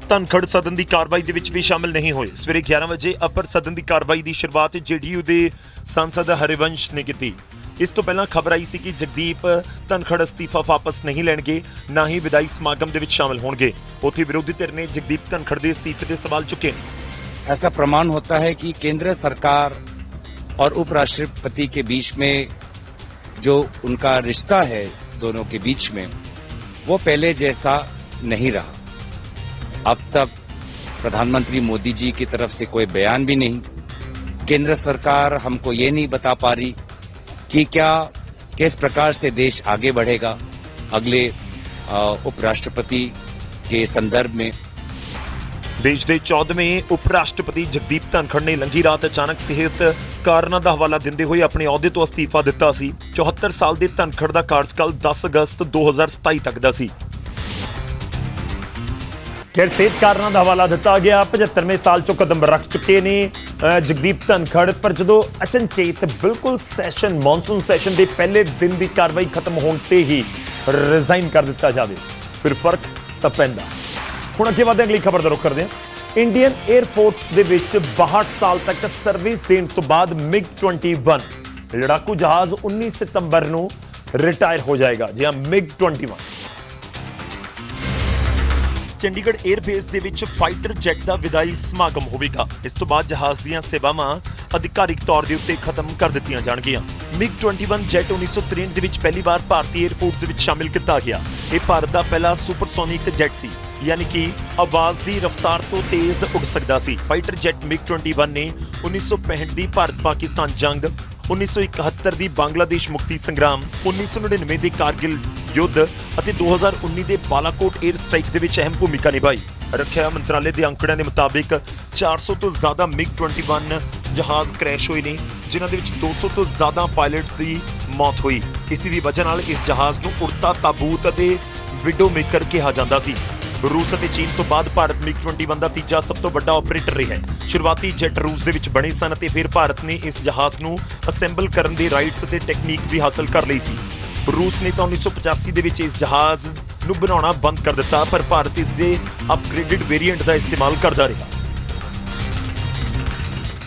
ਧਨਖੜ ਸਦਨ ਦੀ ਕਾਰਵਾਈ ਦੇ ਵਿੱਚ ਵੀ ਸ਼ਾਮਲ ਨਹੀਂ ਹੋਏ। ਸਵੇਰੇ 11 ਵਜੇ ਅਪਰ ਸਦਨ ਦੀ ਕਾਰਵਾਈ ਦੀ ਸ਼ੁਰੂਆਤ ਜੇਡੀਯੂ ਦੇ ਸੰਸਦ ਹਰਿਵੰਸ਼ ਨੇ ਕੀਤੀ। ਇਸ ਤੋਂ ਪਹਿਲਾਂ ਖਬਰ ਆਈ ਸੀ ਕਿ ਜਗਦੀਪ ਧਨਖੜ ਅਸਤੀਫਾ ਵਾਪਸ ਨਹੀਂ ਲੈਣਗੇ ਨਾ ਹੀ ਵਿਦਾਈ ਸਮਾਗਮ ਦੇ ਵਿੱਚ ਸ਼ਾਮਲ ਹੋਣਗੇ ਉੱਥੇ ਵਿਰੋਧੀ ਧਿਰ ਨੇ ਜਗਦੀਪ ਧਨਖੜ ਦੇ ਅਸਤੀਫੇ ਤੇ ਸਵਾਲ ਚੁੱਕੇ
ऐसा प्रमाण होता है कि केंद्र सरकार और उपराष्ट्रपति के बीच में जो उनका रिश्ता है दोनों के बीच में वो पहले जैसा नहीं रहा अब तक प्रधानमंत्री मोदी जी की तरफ से कोई बयान भी नहीं केंद्र सरकार हमको ये नहीं बता पा रही कि क्या किस प्रकार से देश आगे बढ़ेगा अगले अ, उपराष्ट्रपति के संदर्भ में
ਦੇਸ਼ ਦੇ 14ਵੇਂ ਉਪ ਰਾਸ਼ਟਰਪਤੀ ਜਗਦੀਪ ਧਨਖੜ ਨੇ ਲੰਘੀ ਰਾਤ ਅਚਾਨਕ ਸਿਹਤ ਕਾਰਨਾਂ ਦਾ ਹਵਾਲਾ ਦਿੰਦੇ ਹੋਏ ਆਪਣੇ ਅਹੁਦੇ ਤੋਂ ਅਸਤੀਫਾ ਦਿੱਤਾ ਸੀ 74 ਸਾਲ ਦੇ ਧਨਖੜ ਦਾ ਕਾਰਜਕਾਲ 10 ਅਗਸਤ 2027 ਤੱਕ ਦਾ ਸੀ
ਖੈਰ ਸਿਹਤ ਕਾਰਨਾਂ ਦਾ ਹਵਾਲਾ ਦਿੱਤਾ ਗਿਆ। 75ਵੇਂ ਸਾਲ ਚੋਂ ਕਦਮ ਰੱਖ ਚੁੱਕੇ ਨੇ ਜਗਦੀਪ ਧਨਖੜ। ਪਰ ਜਦੋਂ ਅਚਨਚੇਤ ਬਿਲਕੁਲ ਸੈਸ਼ਨ, ਮੌਨਸੂਨ ਸੈਸ਼ਨ ਦੇ ਪਹਿਲੇ ਦਿਨ ਦੀ ਕਾਰਵਾਈ ਖਤਮ ਹੋਣ ਤੇ ਹੀ ਰਿਜ਼ਾਈਨ ਕਰ ਦਿੱਤਾ ਜਾਵੇ, ਫਿਰ ਫ਼ਰਕ ਤਾਂ ਪੈਂਦਾ। ਹੁਣ ਅੱਗੇ ਵਧਦੇ ਹਾਂ, ਅਗਲੀ ਖਬਰ ਦਾ ਰੁਖ ਕਰਦੇ ਹਾਂ। ਇੰਡੀਅਨ 에ਅਰ ਫੋਰਸ ਦੇ ਵਿੱਚ 62 ਸਾਲ ਤੱਕ ਸਰਵਿਸ ਦੇਣ ਤੋਂ ਬਾਅਦ ਮਿਗ 21 ਲੜਾਕੂ ਜਹਾਜ਼ 19 ਸਤੰਬਰ ਨੂੰ ਰਿਟਾਇਰ ਹੋ ਜਾਏਗਾ। ਜੀ ਹਾਂ ਮਿਗ 21
ਚੰਡੀਗੜ੍ਹ 에ਅਰਬੇਸ ਦੇ ਵਿੱਚ ਫਾਈਟਰ ਜੈਟ ਦਾ ਵਿਦਾਈ ਸਮਾਗਮ ਹੋਵੇਗਾ। ਇਸ ਤੋਂ ਬਾਅਦ ਜਹਾਜ਼ ਦੀਆਂ ਸੇਵਾਵਾਂ ਅਧਿਕਾਰਿਕ ਤੌਰ ਦੇ ਉੱਤੇ ਖਤਮ ਕਰ ਦਿੱਤੀਆਂ ਜਾਣਗੀਆਂ। ਮਿਗ 21 ਜੈਟ 1963 ਦੇ ਵਿੱਚ ਪਹਿਲੀ ਵਾਰ ਭਾਰਤੀ 에ਅਰਫੋਰਸ ਦੇ ਵਿੱਚ ਸ਼ਾਮਿਲ ਕੀਤਾ ਗਿਆ। ਇਹ ਭਾਰਤ ਦਾ ਪਹਿਲਾ ਸੁਪਰਸੋਨਿਕ ਜੈਟ ਸੀ, ਯਾਨੀ ਕਿ ਆਵਾਜ਼ ਦੀ ਰਫ਼ਤਾਰ ਤੋਂ ਤੇਜ਼ ਉੱਡ ਸਕਦਾ ਸੀ। ਫਾਈਟਰ ਜੈਟ ਮਿਗ 21 ਨੇ 1965 ਦੀ ਭਾਰਤ ਪਾਕਿਸਤਾਨ ਜੰਗ 1971 ਦੀ ਬੰਗਲਾਦੇਸ਼ ਮੁਕਤੀ ਸੰਗਰਾਮ 1999 ਦੇ ਕਾਰਗਿਲ ਯੁੱਧ ਅਤੇ 2019 ਦੇ ਬਾਲਾਕੋਟ 에ਅਰ ਸਟ੍ਰਾਈਕ ਦੇ ਵਿੱਚ ਅਹਿਮ ਭੂਮਿਕਾ ਨਿਭਾਈ। ਰੱਖਿਆ ਮੰਤਰਾਲੇ ਦੇ ਅੰਕੜਿਆਂ ਦੇ ਮੁਤਾਬਿਕ 400 ਤੋਂ ਜ਼ਿਆਦਾ ਮਿਗ 21 ਜਹਾਜ਼ ਕ੍ਰੈਸ਼ ਹੋਏ ਨੇ, ਜਿਨ੍ਹਾਂ ਦੇ ਵਿੱਚ 200 ਤੋਂ ਜ਼ਿਆਦਾ ਪਾਇਲਟਸ ਦੀ ਮੌਤ ਹੋਈ। ਇਸ ਦੀ ਵਜ੍ਹਾ ਨਾਲ ਇਸ ਜਹਾਜ਼ ਨੂੰ ਉੜਤਾ ਤਾਬੂਤ ਅਤੇ ਵਿਡੋ ਮੇਕਰ ਕਿਹਾ ਜਾਂਦਾ ਸੀ।
ਰੂਸ ਅਤੇ ਚੀਨ ਤੋਂ ਬਾਅਦ ਭਾਰਤ ਮਿਗ 21 ਦਾ ਤੀਜਾ ਸਭ ਤੋਂ ਵੱਡਾ ਆਪਰੇਟਰ ਰਿਹਾ ਹੈ। ਸ਼ੁਰੂਆਤੀ ਜੈਟ ਰੂਸ ਦੇ ਵਿੱਚ ਬਣੇ ਸਨ ਅਤੇ ਫਿਰ ਭਾਰਤ ਨੇ ਇਸ ਜਹਾਜ਼ ਨੂੰ ਅਸੈਂਬਲ ਕਰਨ ਦੇ ਰਾਈਟਸ ਅਤੇ ਟੈਕਨੀਕ ਵੀ ਹਾਸਲ ਕਰ ਲਈ ਸੀ। ਰੂਸ ਨੇ ਤਾਂ 1985 ਦੇ ਵਿੱਚ ਇਸ ਜਹਾਜ਼ ਨੂੰ ਬਣਾਉਣਾ ਬੰਦ ਕਰ ਦਿੱਤਾ, ਪਰ ਭਾਰਤ ਇਸ ਦੇ ਅਪਗ੍ਰੇਡਡ ਵੇਰੀਐਂਟ ਦਾ ਇਸਤੇਮਾਲ ਕਰਦਾ ਰਿਹਾ।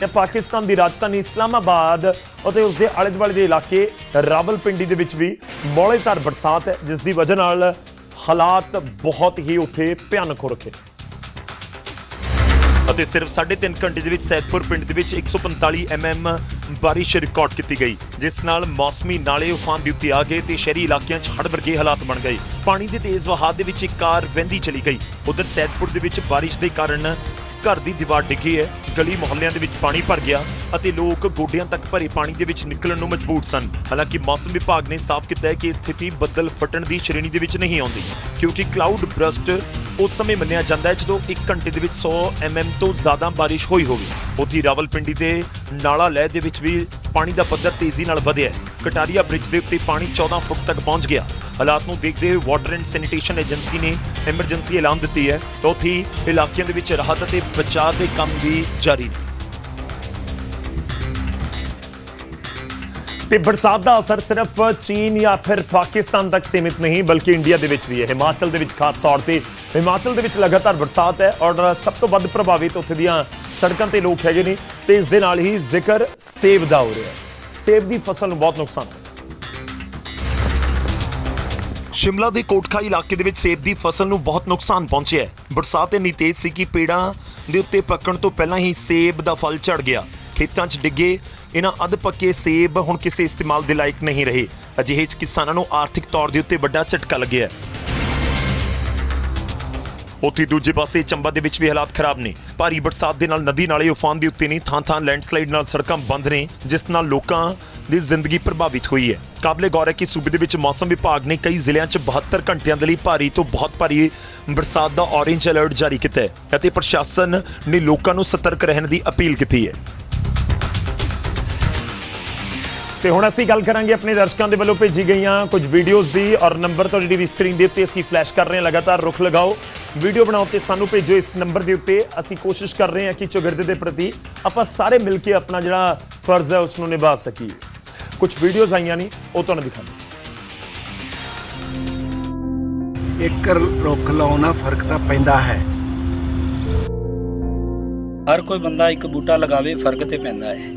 ਤੇ ਪਾਕਿਸਤਾਨ ਦੀ ਰਾਜਧਾਨੀ ਇਸਲਾਮਾਬਾਦ ਅਤੇ ਉਸ ਦੇ ਆਲੇ ਦੁਆਲੇ ਦੇ ਇਲਾਕੇ ਰਾਵਲਪਿੰਡੀ ਦੇ ਵਿੱਚ ਵੀ ਮੌਲੇਧਾਰ ਬਰਸਾਤ ਹੈ, ਜਿਸ ਦੀ ਵਜ੍ਹਾ ਨਾਲ ਹਾਲਾਤ ਬਹੁਤ ਹੀ ਉੱਥੇ ਭਿਆਨਕ ਹੋ ਰੱਖੇ।
ਅਤੇ ਸਿਰਫ 3.5 ਘੰਟੇ ਦੇ ਵਿੱਚ ਸੈਦਪੁਰ ਪਿੰਡ ਦੇ ਵਿੱਚ 145 mm ਬਾਰਿਸ਼ ਰਿਕਾਰਡ ਕੀਤੀ ਗਈ, ਜਿਸ ਨਾਲ ਮੌਸਮੀ ਨਾਲੇ ਉਫਾਨ ਦੇ ਉੱਤੇ ਆ ਗਏ ਤੇ ਸ਼ਹਿਰੀ ਇਲਾਕਿਆਂ 'ਚ ਹੜ ਵਰਗੇ ਹਾਲਾਤ ਬਣ ਗਏ। ਪਾਣੀ ਦੇ ਤੇਜ਼ ਵਹਾਅ ਦੇ ਵਿੱਚ ਇੱਕ ਕਾਰ ਵਹਿੰਦੀ ਚਲੀ ਗਈ। ਉਧਰ ਸੈਦਪੁਰ ਦੇ ਵਿੱਚ ਬਾਰਿਸ਼ ਦੇ ਕਾਰਨ ਘਰ ਦੀ ਦੀਵਾਰ ਡਿੱਗੀ ਹੈ। ਗਲੀ ਮੁਹੱਲਿਆਂ ਦੇ ਵਿੱਚ ਪਾਣੀ ਭਰ ਗਿਆ ਅਤੇ ਲੋਕ ਗੋਡਿਆਂ ਤੱਕ ਭਰੇ ਪਾਣੀ ਦੇ ਵਿੱਚ ਨਿਕਲਣ ਨੂੰ ਮਜਬੂਰ ਸਨ। ਹਾਲਾਂਕਿ ਮੌਸਮ ਵਿਭਾਗ ਨੇ ਸਾਫ਼ ਕੀਤਾ ਹੈ ਕਿ ਇਹ ਸਥਿਤੀ ਬੱਦਲ ਫਟਣ ਦੀ ਸ਼੍ਰੇਣੀ ਦੇ ਵਿੱਚ ਨਹੀਂ ਆਉਂਦੀ, ਕਿਉਂਕਿ ਕਲਾਊਡ ਬਰਸਟ ਉਸ ਸਮੇਂ ਮੰਨਿਆ ਜਾਂਦਾ ਹੈ ਜਦੋਂ 1 ਘੰਟੇ ਦੇ ਵਿੱਚ 100 mm ਤੋਂ ਜ਼ਿਆਦਾ ਬਾਰਿਸ਼ ਹੋਈ ਹੋਵੇ। ਉੱਥੇ ਰਾਵਲਪਿੰਡੀ ਦੇ ਨਾਲਾ ਲਹਿ ਦੇ ਵਿੱਚ ਵੀ ਪਾਣੀ ਦਾ ਪੱਧਰ ਤੇਜ਼ੀ ਨਾਲ ਵਧਿਆ ਕਟਾਰੀਆ ਬ੍ਰਿਜ ਦੇ ਉੱਤੇ ਪਾਣੀ 14 ਫੁੱਟ ਤੱਕ ਪਹੁੰਚ ਗਿਆ। ਹਾਲਾਤ ਨੂੰ ਦੇਖਦੇ ਹੋਏ ਵਾਟਰ ਐਂਡ ਸੈਨੀਟੇਸ਼ਨ ਏਜੰਸੀ ਨੇ ਐਮਰਜੈਂਸੀ ਐਲਾਨ ਦਿੱਤੀ ਹੈ। ਤਾਂ ਉੱਥੇ ਹੀ ਇਲਾਕਿਆਂ ਦੇ ਵਿੱਚ ਰਾਹਤ ਅਤੇ ਬਚਾਅ ਦੇ ਕੰਮ ਵੀ ਜਾਰੀ ਨੇ।
ਤੇ ਬਰਸਾਤ ਦਾ ਅਸਰ ਸਿਰਫ ਚੀਨ ਜਾਂ ਫਿਰ ਪਾਕਿਸਤਾਨ ਤੱਕ ਸੀਮਿਤ ਨਹੀਂ, ਬਲਕਿ ਇੰਡੀਆ ਦੇ ਵਿੱਚ ਵੀ ਹੈ। ਹਿਮਾਚਲ ਦੇ ਵਿੱਚ ਖਾਸ ਤੌਰ ਤੇ, ਹਿਮਾਚਲ ਦੇ ਵਿੱਚ ਲਗਾਤਾਰ ਬਰਸਾਤ ਹੈ ਔਰ ਸਭ ਤੋਂ ਵੱਧ ਪ੍ਰਭਾਵਿਤ ਉੱਥੇ ਦੀਆਂ ਸੜਕਾਂ ਤੇ ਲੋਕ ਹੈਗੇ ਨੇ ਤੇ ਇਸ ਦੇ ਨਾਲ ਹੀ ਜ਼ਿਕਰ ਸੇਬ ਦਾ ਹੋ ਰਿਹਾ ਸੇਬ ਦੀ ਫਸਲ ਨੂੰ ਬਹੁਤ ਨੁਕਸਾਨ ਹੈ
ਸ਼ਿਮਲਾ ਦੇ ਕੋਟਖਾ ਇਲਾਕੇ ਦੇ ਵਿੱਚ ਸੇਬ ਦੀ ਫਸਲ ਨੂੰ ਬਹੁਤ ਨੁਕਸਾਨ ਪਹੁੰਚਿਆ ਹੈ। ਬਰਸਾਤ ਇੰਨੀ ਤੇਜ਼ ਸੀ ਕਿ ਪੇੜਾਂ ਦੇ ਉੱਤੇ ਪੱਕਣ ਤੋਂ ਪਹਿਲਾਂ ਹੀ ਸੇਬ ਦਾ ਫਲ ਝੜ ਗਿਆ। ਖੇਤਾਂ 'ਚ ਡਿੱਗੇ ਇਹਨਾਂ ਅੱਧ ਪੱਕੇ ਸੇਬ ਹੁਣ ਕਿਸੇ ਇਸਤੇਮਾਲ ਦੇ ਲਾਇਕ ਨਹੀਂ ਰਹੇ। ਅਜਿਹੇ 'ਚ ਕਿਸਾਨਾਂ ਨੂੰ ਆਰਥਿਕ ਤੌਰ ਦੇ ਉੱਤੇ ਵੱਡਾ ਝਟਕਾ ਲੱਗਿਆ ਹੈ। ਉੱਥੇ ਦੂਜੇ ਪਾਸੇ ਚੰਬਾ ਦੇ ਵਿੱਚ ਵੀ ਹਾਲਾਤ ਖਰਾਬ ਨੇ। ਭਾਰੀ ਬਰਸਾਤ ਦੇ ਨਾਲ ਨਦੀ ਨਾਲੇ ਉਫਾਨ ਦੇ ਉੱਤੇ ਨੇ। ਥਾਂ-ਥਾਂ ਲੈਂਡਸਲਾਈਡ ਨਾਲ ਸੜਕਾਂ ਬੰਦ ਨੇ, ਜਿਸ ਨਾਲ ਲੋਕਾਂ ਦੀ ਜ਼ਿੰਦਗੀ ਪ੍ਰਭਾਵਿਤ ਹੋਈ ਹੈ। ਕਾਬਲੇ ਗੌਰ ਹੈ ਕਿ ਸੂਬੇ ਦੇ ਵਿੱਚ ਮੌਸਮ ਵਿਭਾਗ ਨੇ ਕਈ ਜ਼ਿਲ੍ਹਿਆਂ 'ਚ 72 ਘੰਟਿਆਂ ਦੇ ਲਈ ਭਾਰੀ ਤੋਂ ਬਹੁਤ ਭਾਰੀ ਬਰਸਾਤ ਦਾ ਔਰੇਂਜ ਅਲਰਟ ਜਾਰੀ ਕੀਤਾ ਹੈ ਅਤੇ ਪ੍ਰਸ਼ਾਸਨ ਨੇ ਲੋਕਾਂ ਨੂੰ ਸਤਰਕ ਰਹਿਣ ਦੀ ਅਪੀਲ ਕੀਤੀ ਹੈ।
ਤੇ ਹੁਣ ਅਸੀਂ ਗੱਲ ਕਰਾਂਗੇ ਆਪਣੇ ਦਰਸ਼ਕਾਂ ਦੇ ਵੱਲੋਂ ਭੇਜੀ ਗਈਆਂ ਕੁਝ ਵੀਡੀਓਜ਼ ਦੀ ਔਰ ਨੰਬਰ ਤੁਹਾਡੀ ਜਿਹੜੀ ਵੀ ਸਕਰੀਨ ਦੇ ਉੱਤੇ ਅਸੀਂ ਫਲੈਸ਼ ਕਰ ਰਹੇ ਹਾਂ। ਲਗਾਤਾਰ ਰੁਖ ਲਗਾਓ। ਵੀਡੀਓ ਬਣਾਓ ਤੇ ਸਾਨੂੰ ਭੇਜੋ ਇਸ ਨੰਬਰ ਦੇ ਉੱਤੇ। ਅਸੀਂ ਕੋਸ਼ਿਸ਼ ਕਰ ਰਹੇ ਹਾਂ ਕਿ ਚੌਗਿਰਦੇ ਦੇ ਪ੍ਰਤੀ ਆਪਾਂ ਸਾਰੇ ਮਿਲ ਕੇ ਆਪਣਾ ਜਿਹੜਾ ਫਰਜ਼ ਹੈ ਉਸ ਨੂੰ ਨਿਭਾ ਸਕੀਏ। ਕੁਝ ਵੀਡੀਓਜ਼ ਆਈਆਂ ਨੇ ਉਹ ਤੁਹਾਨੂੰ ਦਿਖਾਉਂਦੇ
ਇੱਕ ਰੁੱਖ ਲਾਉਣ ਨਾਲ ਫ਼ਰਕ ਤਾਂ ਪੈਂਦਾ ਹੈ।
ਹਰ ਕੋਈ ਬੰਦਾ ਇੱਕ ਬੂਟਾ ਲਗਾਵੇ ਫ਼ਰਕ ਤੇ ਪੈਂਦਾ ਹੈ।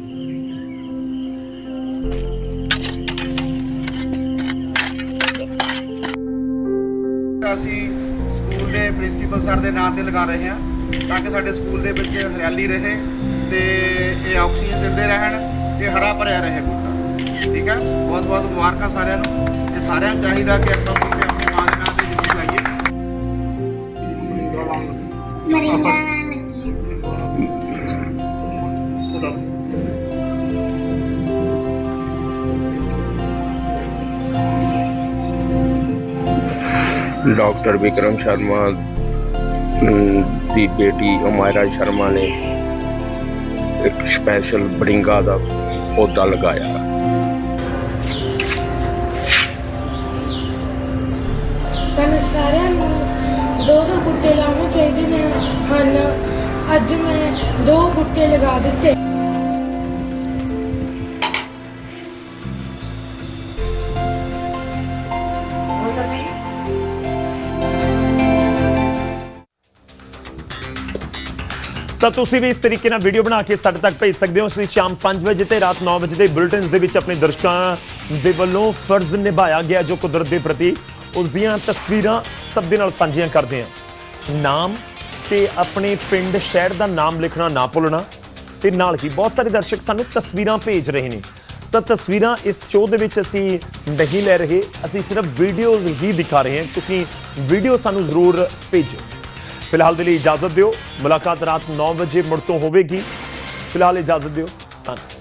ਅਸੀਂ ਸਕੂਲ ਦੇ ਪ੍ਰਿੰਸੀਪਲ ਸਰ ਦੇ ਨਾਂ ਤੇ ਲਗਾ ਰਹੇ ਹਾਂ ਤਾਂ ਕਿ ਸਾਡੇ ਸਕੂਲ ਦੇ ਵਿੱਚ ਹਰਿਆਲੀ ਰਹੇ ਤੇ ਇਹ ਆਕਸੀਜਨ ਦਿੰਦੇ ਰਹਿਣ ਤੇ ਹਰਾ ਭਰਿਆ ਰਹੇ ਬੂਟਾ ਠੀਕ ਹੈ? ਬਹੁਤ ਬਹੁਤ ਮੁਬਾਰਕਾਂ ਸਾਰਿਆਂ ਨੂੰ ਤੇ ਸਾਰਿਆਂ ਨੂੰ ਚਾਹੀਦਾ ਕਿ ਆਪਾਂ ਬੂਟੇ ਆਪਣੀ ਮਾਂ ਦੇ ਨਾਂ ਤੇ ਜ਼ਰੂਰ ਲਾਈਏ।
ਮਰਿੰਦਾ
ਡਾਕਟਰ ਵਿਕਰਮ ਸ਼ਰਮਾ ਅਮ, ਦੀ ਬੇਟੀ ਉਮਾਇਰਾ ਸ਼ਰਮਾ ਨੇ ਇੱਕ ਸਪੈਸ਼ਲ ਬੜਿੰਗਾ ਦਾ ਪੌਦਾ ਲਗਾਇਆ
ਸਾਨੂੰ ਸਾਰਿਆਂ ਨੂੰ ਦੋ ਦੋ ਬੂਟੇ ਲਾਉਣੇ ਚਾਹੀਦੇ ਨੇ। ਹਨ ਅੱਜ ਮੈਂ
ਤਾਂ ਤੁਸੀਂ ਵੀ ਇਸ ਤਰੀਕੇ ਨਾਲ ਵੀਡੀਓ ਬਣਾ ਕੇ ਸਾਡੇ ਤੱਕ ਭੇਜ ਸਕਦੇ ਹੋ। ਅਸੀਂ ਸ਼ਾਮ 5 ਵਜੇ ਤੇ ਰਾਤ 9 ਵਜੇ ਦੇ ਬੁਲੇਟਿਨਸ ਦੇ ਵਿੱਚ ਆਪਣੇ ਦਰਸ਼ਕਾਂ ਦੇ ਵੱਲੋਂ ਫਰਜ਼ ਨਿਭਾਇਆ ਗਿਆ ਜੋ ਕੁਦਰਤ ਦੇ ਪ੍ਰਤੀ ਉਸ ਦੀਆਂ ਤਸਵੀਰਾਂ ਸਭ ਦੇ ਨਾਲ ਸਾਂਝੀਆਂ ਕਰਦੇ ਹਾਂ। ਨਾਮ ਤੇ ਆਪਣੇ ਪਿੰਡ ਸ਼ਹਿਰ ਦਾ ਨਾਮ ਲਿਖਣਾ ਨਾ ਭੁੱਲਣਾ ਤੇ ਨਾਲ ਹੀ ਬਹੁਤ ਸਾਰੇ ਦਰਸ਼ਕ ਸਾਨੂੰ ਤਸਵੀਰਾਂ ਭੇਜ ਰਹੇ ਨੇ। ਤਾਂ ਤਸਵੀਰਾਂ ਇਸ ਸ਼ੋਅ ਦੇ ਵਿੱਚ ਅਸੀਂ ਨਹੀਂ ਲੈ ਰਹੇ, ਅਸੀਂ ਸਿਰਫ ਵੀਡੀਓਜ਼ ਹੀ ਦਿਖਾ ਰਹੇ ਹਾਂ। ਤੁਸੀਂ ਵੀਡੀਓ ਸਾਨੂੰ ਜ਼ਰੂਰ ਭੇਜੋ। ਫਿਲਹਾਲ ਦੇ ਲਈ ਇਜਾਜ਼ਤ ਦਿਓ। ਮੁਲਾਕਾਤ ਰਾਤ 9 ਵਜੇ ਮੁੜ ਤੋਂ ਹੋਵੇਗੀ। ਫਿਲਹਾਲ ਇਜਾਜ਼ਤ ਦਿਓ। ਧੰਨਵਾਦ।